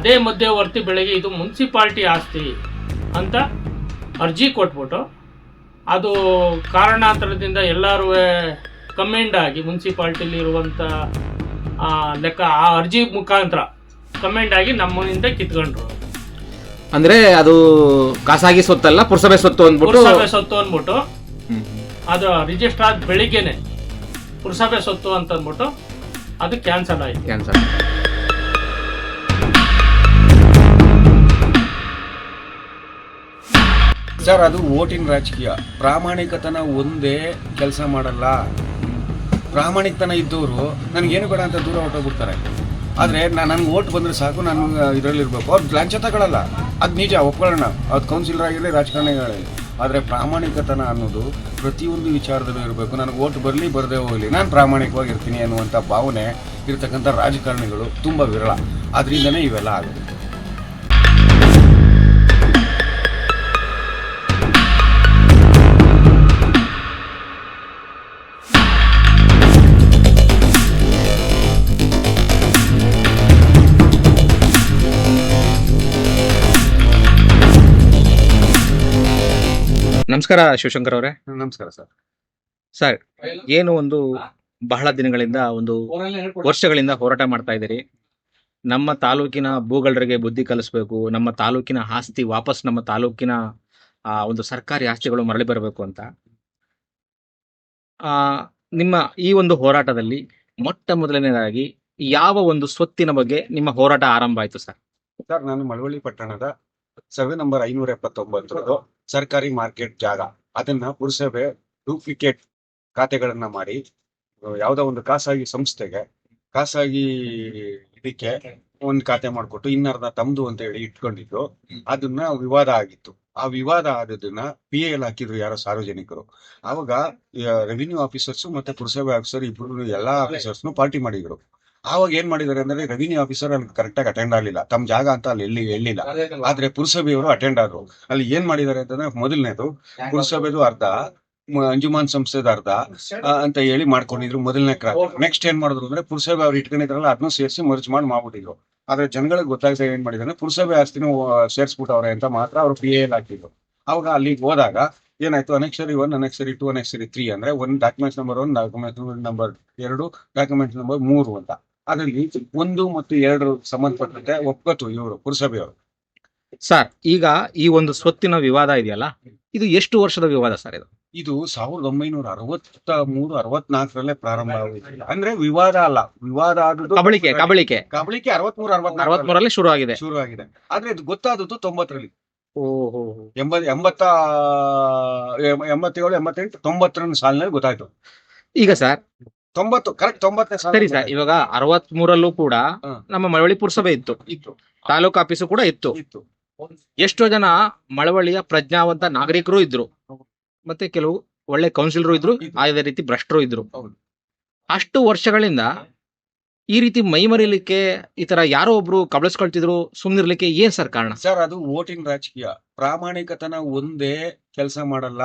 ಅದೇ ಮಧ್ಯವರ್ತಿ ಬೆಳಗ್ಗೆ ಇದು ಮುನ್ಸಿಪಾಲ್ಟಿ ಆಸ್ತಿ ಅಂತ ಅರ್ಜಿ ಕೊಟ್ಬಿಟ್ಟು ಅದು ಕಾರಣಾಂತರದಿಂದ ಎಲ್ಲರೂ ಕಮೆಂಡ್ ಆಗಿ ಮುನ್ಸಿಪಾಲ್ಟಿಲಿ ಇರುವಂಥ ಆ, ಲೆಕ್ಕ ಆ ಅರ್ಜಿ ಮುಖಾಂತರ ಕಮೆಂಡ್ ಆಗಿ ನಮ್ಮಿಂದ ಕಿತ್ಕೊಂಡ್ರು. ಅಂದ್ರೆ ಅದು ಖಾಸಗಿ ಸೊತ್ತಲ್ಲ ಪುರಸಭೆ ಸೊತ್ತು ಅಂದ್ಬಿಟ್ಟು? ಪುರಸಭೆ ಸೊತ್ತು ಅಂದ್ಬಿಟ್ಟು. ಅದು ರಿಜಿಸ್ಟರ್ ಆದ ಬೆಳಿಗ್ಗೆನೆ ಪುರಸಭೆ ಸೊತ್ತು ಅಂತ ಅಂದ್ಬಿಟ್ಟು ಅದು ಕ್ಯಾನ್ಸಲ್ ಆಯಿತು. ಕ್ಯಾನ್ಸರ್ ಸರ್, ಅದು ಓಟಿನ ರಾಜಕೀಯ. ಪ್ರಾಮಾಣಿಕತನ ಒಂದೇ ಕೆಲಸ ಮಾಡಲ್ಲ. ಪ್ರಾಮಾಣಿಕತನ ಇದ್ದವರು ನನಗೇನು ಬೇಡ ಅಂತ ದೂರ ಹೊಟ್ಟೋಗ್ಬಿಡ್ತಾರೆ ಆದರೆ ನಾನು ನನಗೆ ಓಟ್ ಬಂದರೆ ಸಾಕು, ನಾನು ಇದರಲ್ಲಿರಬೇಕು. ಅವ್ರು ಲಂಚ ತಗೊಳ್ಳಲ್ಲ ಅದು ನಿಜ, ಒಪ್ಕೊಳ್ಳೋಣ. ಅದು ಕೌನ್ಸಿಲರ್ ಆಗಿರಲಿ ರಾಜಕಾರಣಿಗಳೇ ಆದರೆ ಪ್ರಾಮಾಣಿಕತನ ಅನ್ನೋದು ಪ್ರತಿಯೊಂದು ವಿಚಾರದಲ್ಲೂ ಇರಬೇಕು. ನನಗೆ ಓಟ್ ಬರಲಿ, ಬರದೇ ಹೋಗಲಿ. ನಾನು ಪ್ರಾಮಾಣಿಕವಾಗಿರ್ತೀನಿ ಅನ್ನುವಂಥ ಭಾವನೆ ಇರತಕ್ಕಂಥ ರಾಜಕಾರಣಿಗಳು ತುಂಬ ವಿರಳ. ಅದರಿಂದನೇ ಇವೆಲ್ಲ ಆಗುತ್ತೆ. ನಮಸ್ಕಾರ ಶಿವಶಂಕರ್ ಅವರೇ. ನಮಸ್ಕಾರ ಸರ್. ಸರ್ ಏನು ಒಂದು ಬಹಳ ದಿನಗಳಿಂದ ಒಂದು ವರ್ಷಗಳಿಂದ ಹೋರಾಟ ಮಾಡ್ತಾ ಇದ್ದೀರಿ. ನಮ್ಮ ತಾಲೂಕಿನ ಭೂಗಳರಿಗೆ ಬುದ್ಧಿ ಕಲಿಸ್ಬೇಕು ನಮ್ಮ ತಾಲೂಕಿನ ಆಸ್ತಿ ವಾಪಸ್ ನಮ್ಮ ತಾಲೂಕಿನ ಆ, ಒಂದು ಸರ್ಕಾರಿ ಆಸ್ತಿಗಳು ಮರಳಿ ಬರಬೇಕು ಅಂತ. ಆ, ನಿಮ್ಮ ಈ ಒಂದು ಹೋರಾಟದಲ್ಲಿ ಮೊಟ್ಟ ಮೊದಲನೇದಾಗಿ ಯಾವ ಒಂದು ಸ್ವತ್ತಿನ ಬಗ್ಗೆ ನಿಮ್ಮ ಹೋರಾಟ ಆರಂಭ ಆಯ್ತು ಸರ್? ಸರ್ ನಾನು ಮಳವಳ್ಳಿ ಪಟ್ಟಣದ ಸರ್ವೆ ನಂಬರ್ ಐನೂರ ಎಪ್ಪತ್ತೊಂಬತ್ತರದು ಸರ್ಕಾರಿ ಮಾರ್ಕೆಟ್ ಜಾಗ. ಅದನ್ನ ಪುರಸಭೆ ಡೂಪ್ಲಿಕೇಟ್ ಖಾತೆಗಳನ್ನ ಮಾಡಿ, ಯಾವ್ದೋ ಒಂದು ಖಾಸಗಿ ಸಂಸ್ಥೆಗೆ ಖಾಸಗಿ ಇದಕ್ಕೆ ಒಂದು ಖಾತೆ ಮಾಡಿಕೊಟ್ಟು ಇನ್ನರ್ಧ ತಮ್ದು ಅಂತ ಹೇಳಿ ಇಟ್ಕೊಂಡಿದ್ರು ಅದನ್ನ ವಿವಾದ ಆಗಿತ್ತು. ಆ ವಿವಾದ ಆದದನ್ನ ಪಿ ಎಲ್ ಹಾಕಿದ್ರು ಯಾರೋ ಸಾರ್ವಜನಿಕರು. ಅವಾಗ ರೆವಿನ್ಯೂ ಆಫೀಸರ್ಸ್ ಮತ್ತೆ ಪುರಸಭೆ ಆಫೀಸರ್ ಇಬ್ರು ಎಲ್ಲಾ ಆಫೀಸರ್ಸ್ನು ಪಾರ್ಟಿ ಮಾಡಿದ್ರು. ಆವಾಗ ಏನ್ ಮಾಡಿದಾರೆ ಅಂದ್ರೆ ರೆವಿನ್ಯೂ ಆಫೀಸರ್ ಅಲ್ಲಿ ಕರೆಕ್ಟ್ ಆಗಿ ಅಟೆಂಡ್ ಆಗಲಿಲ್ಲ. ತಮ್ಮ ಜಾಗ ಅಂತ ಅಲ್ಲಿ ಎಲ್ಲಿ ಹೇಳಿಲ್ಲ ಆದ್ರೆ ಪುರಸಭೆಯವರು ಅಟೆಂಡ್ ಆದ್ರು. ಅಲ್ಲಿ ಏನ್ ಮಾಡಿದಾರೆ ಅಂತಂದ್ರೆ ಮೊದಲನೇದು ಪುರಸಭೆದು ಅರ್ಧ ಅಂಜುಮಾನ್ ಸಂಸ್ಥೆದ ಅರ್ಧ ಅಂತ ಹೇಳಿ ಮಾಡ್ಕೊಂಡಿದ್ರು ಮೊದಲನೇ ಕ್ರಾಸ್ ನೆಕ್ಸ್ಟ್ ಏನ್ ಮಾಡಿದ್ರು ಅಂದ್ರೆ ಪುರಸಭೆ ಅವ್ರು ಇಟ್ಕೊಂಡಿದ್ರಲ್ಲ ಅದನ್ನು ಸೇರಿಸಿ ಮರ್ಜ್ ಮಾಡಿ ಮಾಡ್ಬಿಟ್ಟಿದ್ರು. ಆದ್ರೆ ಜನಗಳಿಗೆ ಗೊತ್ತಾಗ್ತಾ ಏನ್ ಮಾಡಿದ್ರೆ ಪುರಸಭೆ ಆಸ್ತಿನೂ ಸೇರಿಸ್ಬಿಟ್ಟವ್ರೆ ಅಂತ ಮಾತ್ರ ಅವ್ರು ಪಿ ಎಲ್ ಹಾಕಿದ್ರು. ಅವಾಗ ಅಲ್ಲಿಗೆ ಹೋದಾಗ ಏನಾಯ್ತು annexure one annexure two annexure three ಅಂದ್ರೆ ಒಂದ್ document number one document number ಎರಡು ಡಾಕ್ಯುಮೆಂಟ್ ನಂಬರ್ ಮೂರು ಅಂತ. ಅದರಲ್ಲಿ ಒಂದು ಮತ್ತು ಎರಡು ಸಂಬಂಧಪಟ್ಟಂತೆ ಒಪ್ಪತ್ತು ಇವರು ಪುರಸಭೆಯವರು. ಸರ್ ಈಗ ಈ ಒಂದು ಸ್ವತ್ತಿನ ವಿವಾದ ಇದೆಯಲ್ಲ? ಇದು ಎಷ್ಟು ವರ್ಷದ ವಿವಾದ ಸರ್ ಇದು? ಇದು ಸಾವಿರದ ಒಂಬೈನೂರ ಅರವತ್ತ ಮೂರು ಅರವತ್ನಾಲ್ಕರಲ್ಲೇ ಪ್ರಾರಂಭ ಆಗುತ್ತೆ ಅಂದ್ರೆ ವಿವಾದ ಅಲ್ಲ. ವಿವಾದ ಆದದ್ದು ಕಬಳಿಕೆ ಕಬಳಿಕೆ. ಕಬಳಿಕೆ ಅರವತ್ಮೂರು ಅರವತ್ಮೂರಲ್ಲಿ ಶುರು ಆಗಿದೆ ಶುರು ಆಗಿದೆ ಆದ್ರೆ ಇದು ಗೊತ್ತಾದದ್ದು ತೊಂಬತ್ತರಲ್ಲಿ. ಎಂಬತ್ ಎಂಬತ್ತ ಎಂಬತ್ತೇಳು ಎಂಬತ್ತೆಂಟು ತೊಂಬತ್ತರ ಸಾಲಿನಲ್ಲಿ ಗೊತ್ತಾಯ್ತು. ಈಗ ಸರ್ ತೊಂಬತ್ತು ಕರೆಕ್ಟ್ ತೊಂಬತ್ತನೇ ಸರಿ ಸರ್ ಇವಾಗ ಅರವತ್ ಮೂರಲ್ಲೂ ಕೂಡ ಹಾ. ನಮ್ಮ ಮಳವಳ್ಳಿ ಪುರಸಭೆ ಇತ್ತು. ಇತ್ತು. ತಾಲೂಕು ಆಫೀಸು ಕೂಡ ಇತ್ತು. ಇತ್ತು. ಎಷ್ಟೋ ಜನ ಮಳವಳ್ಳಿಯ ಪ್ರಜ್ಞಾವಂತ ನಾಗರಿಕರು ಇದ್ರು. ಮತ್ತೆ ಕೆಲವು ಒಳ್ಳೆ ಕೌನ್ಸಿಲರು ಇದ್ರು ಅದೇ ರೀತಿ ಭ್ರಷ್ಟರು ಇದ್ರು. ಹೌದು. ಅಷ್ಟು ವರ್ಷಗಳಿಂದ ಈ ರೀತಿ ಮೈಮರಿಲಿಕ್ಕೆ ಈ ತರ ಯಾರೋ ಒಬ್ರು ಕಬಳಿಸ್ಕೊಳ್ತಿದ್ರು ಸುಮ್ನಿರ್ಲಿಕ್ಕೆ ಏನ್ ಸರ್ ಕಾರಣ? ಸರ್ ಅದು ಓಟಿನ ರಾಜಕೀಯ. ಪ್ರಾಮಾಣಿಕತನ ಒಂದೇ ಕೆಲಸ ಮಾಡಲ್ಲ.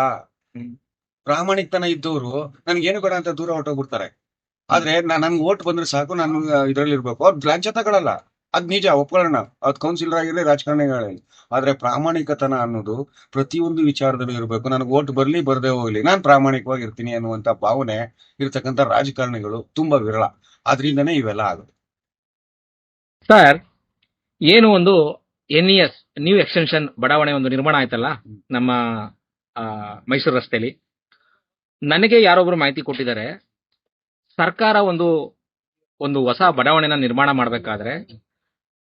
ಪ್ರಾಮಾಣಿಕತನ ಇದ್ದವರು ನನ್ಗೇನು ಕೊಡ ಅಂತ ದೂರ ಹೊರಟೋಗ್ಬಿಡ್ತಾರೆ. ಆದ್ರೆ ನಾ- ನನ್ಗೆ ಓಟ್ ಬಂದ್ರೆ ಸಾಕು ನಾನು ಇದರಲ್ಲಿ ಇರ್ಬೇಕು. ಅವ್ರು ಲಾಂಚ ತಗೊಳಲ್ಲ ಅದ್ ನಿಜ ಒಪ್ಕೊಳ್ಳೋಣ. ಅದ್ ಕೌನ್ಸಿಲರ್ ಆಗಿರಲಿ ರಾಜಕಾರಣಿಗಳೇ ಆದ್ರೆ ಪ್ರಾಮಾಣಿಕತನ ಅನ್ನೋದು ಪ್ರತಿಯೊಂದು ವಿಚಾರದಲ್ಲೂ ಇರಬೇಕು. ನನಗೆ ಓಟ್ ಬರ್ಲಿ ಬರದೇ ಹೋಗ್ಲಿ. ನಾನು ಪ್ರಾಮಾಣಿಕವಾಗಿರ್ತೀನಿ ಅನ್ನುವಂತ ಭಾವನೆ ಇರ್ತಕ್ಕಂಥ ರಾಜಕಾರಣಿಗಳು ತುಂಬಾ ವಿರಳ. ಅದರಿಂದನೇ ಇವೆಲ್ಲ ಆಗುತ್ತೆ. ಸರ್ ಏನು ಒಂದು N E S new extension ಬಡಾವಣೆ ಒಂದು ನಿರ್ಮಾಣ ಆಯ್ತಲ್ಲ? ನಮ್ಮ ಮೈಸೂರು ರಸ್ತೆಯಲ್ಲಿ ನನಗೆ ಯಾರೊಬ್ಬರು ಮಾಹಿತಿ ಕೊಟ್ಟಿದ್ದಾರೆ, ಸರ್ಕಾರ ಒಂದು ಒಂದು ಹೊಸ ಬಡಾವಣೆನ ನಿರ್ಮಾಣ ಮಾಡಬೇಕಾದ್ರೆ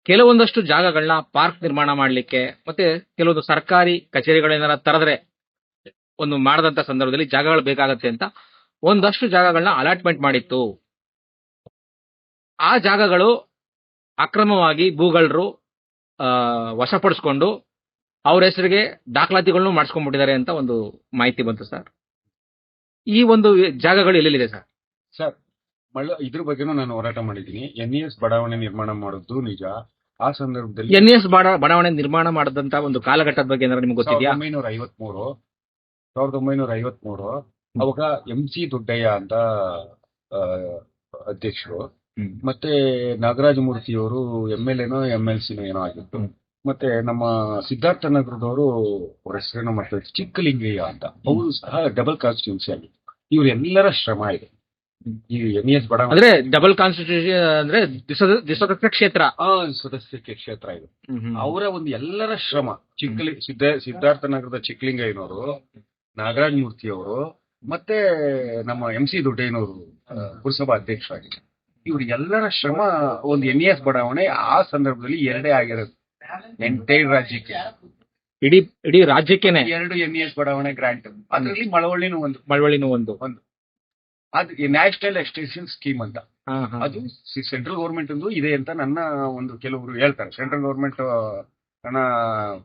ಕೆಲವೊಂದಷ್ಟು ಜಾಗಗಳನ್ನ ಪಾರ್ಕ್ ನಿರ್ಮಾಣ ಮಾಡಲಿಕ್ಕೆ ಮತ್ತೆ ಕೆಲವೊಂದು ಸರ್ಕಾರಿ ಕಚೇರಿಗಳೇನಾರ ತರದ್ರೆ ಒಂದು ಮಾಡದಂತ ಸಂದರ್ಭದಲ್ಲಿ ಜಾಗಗಳು ಬೇಕಾಗತ್ತೆ ಅಂತ ಒಂದಷ್ಟು ಜಾಗಗಳನ್ನ ಅಲಾಟ್ಮೆಂಟ್ ಮಾಡಿತ್ತು. ಆ ಜಾಗಗಳು ಅಕ್ರಮವಾಗಿ ಭೂಗಳರು ವಶಪಡಿಸ್ಕೊಂಡು ಅವ್ರ ಹೆಸರಿಗೆ ದಾಖಲಾತಿಗಳನ್ನು ಮಾಡಿಸ್ಕೊಂಡ್ಬಿಟ್ಟಿದ್ದಾರೆ ಅಂತ ಒಂದು ಮಾಹಿತಿ ಬಂತು ಸರ್. ಈ ಒಂದು ಜಾಗಗಳು ಎಲ್ಲೆಲ್ಲಿದೆ ಸರ್? ಸರ್ ಮಳ್ಳ ಇದ್ರ ಬಗ್ಗೆನೂ ನಾನು ಹೋರಾಟ ಮಾಡಿದ್ದೀನಿ. ಎನ್ ಎಸ್ ಬಡಾವಣೆ ನಿರ್ಮಾಣ ಮಾಡೋದು ನಿಜ. ಆ ಸಂದರ್ಭದಲ್ಲಿ ಎನ್ ಎಸ್ ಬಡಾವಣೆ ನಿರ್ಮಾಣ ಮಾಡದಂತ ಒಂದು ಕಾಲಘಟ್ಟದ ಬಗ್ಗೆ ಏನಾದ್ರು ನಿಮ್ಗೆ ಗೊತ್ತಿದೆಯಾ? ಒಂಬೈನೂರ ಐವತ್ಮೂರು ಸಾವಿರದ ಒಂಬೈನೂರ ಐವತ್ಮೂರು ಅವಾಗ ಎಂ ಸಿ ದೊಡ್ಡಯ್ಯ ಅಂತ ಅಧ್ಯಕ್ಷರು. ಮತ್ತೆ ನಾಗರಾಜ ಮೂರ್ತಿ ಅವರು ಎಂ ಎಲ್ ಎನೋ ಎಂ ಎಲ್ ಸಿನೋ ಏನೋ ಆಗಿತ್ತು. ಮತ್ತೆ ನಮ್ಮ ಸಿದ್ಧಾರ್ಥ ನಗರದವರು ಹೆಸರೇನೋ ಮತ್ತೆ ಚಿಕ್ಕಲಿಂಗಯ್ಯ ಅಂತ. ಅವರು ಸಹ ಡಬಲ್ ಕಾನ್ಸ್ಟಿಟ್ಯೂನ್ಸಿ ಆಗಿತ್ತು ಇವರೆಲ್ಲರ ಶ್ರಮ ಇದೆ. ಈ ಎನ್ ಎಸ್ ಬಡ ಅಂದ್ರೆ ಡಬಲ್ ಕಾನ್ಸ್ಟಿಟ್ಯೂಷನ್ ಅಂದ್ರೆ ದಿಸ- ದಿಸೋದತ್ತ ಕ್ಷೇತ್ರ. ಸದಸ್ಯಕ್ಕೆ ಕ್ಷೇತ್ರ ಇದು. ಅವರ ಒಂದು ಎಲ್ಲರ ಶ್ರಮ ಚಿಕ್ಕಲಿ ಸಿದ್ಧ ಸಿದ್ಧಾರ್ಥ ನಗರದ ಚಿಕ್ಕಲಿಂಗಯ್ಯನವರು ನಾಗರಾಜ್ ಮೂರ್ತಿ ಅವರು ಮತ್ತೆ ನಮ್ಮ ಎಂ ಸಿ ದೊಡ್ಡಯ್ಯನವರು ಪುರಸಭಾ ಅಧ್ಯಕ್ಷರಾಗಿದ್ದಾರೆ. ಇವ್ರ ಎಲ್ಲರ ಶ್ರಮ ಒಂದು ಎನ್ ಎಸ್ ಬಡಾವಣೆ ಆ ಸಂದರ್ಭದಲ್ಲಿ ಎರಡೇ ಆಗಿರೋದು. ಎಂಟೈರ್ ರಾಜ್ಯಕ್ಕೆ. ಇಡೀ ಇಡೀ ರಾಜ್ಯಕ್ಕೆನೆ ಎರಡು ಎನ್ ಎಸ್ ಬಡಾವಣೆ ಗ್ರಾಂಟ್ ಅದರಲ್ಲಿ ಮಳವಳ್ಳಿನೂ ಒಂದು. ಮಳವಳ್ಳಿನೂ ಒಂದು. ಒಂದು. ಅದು ನ್ಯಾಷನಲ್ ಎಕ್ಸ್ಟೆನ್ಷನ್ ಸ್ಕೀಮ್ ಅಂತ. ಅದು ಸೆಂಟ್ರಲ್ ಗೌರ್ಮೆಂಟ್ ಇದೆ ಅಂತ ನನ್ನ ಒಂದು ಕೆಲವರು ಹೇಳ್ತಾರೆ. ಸೆಂಟ್ರಲ್ ಗೌರ್ಮೆಂಟ್ ನನ್ನ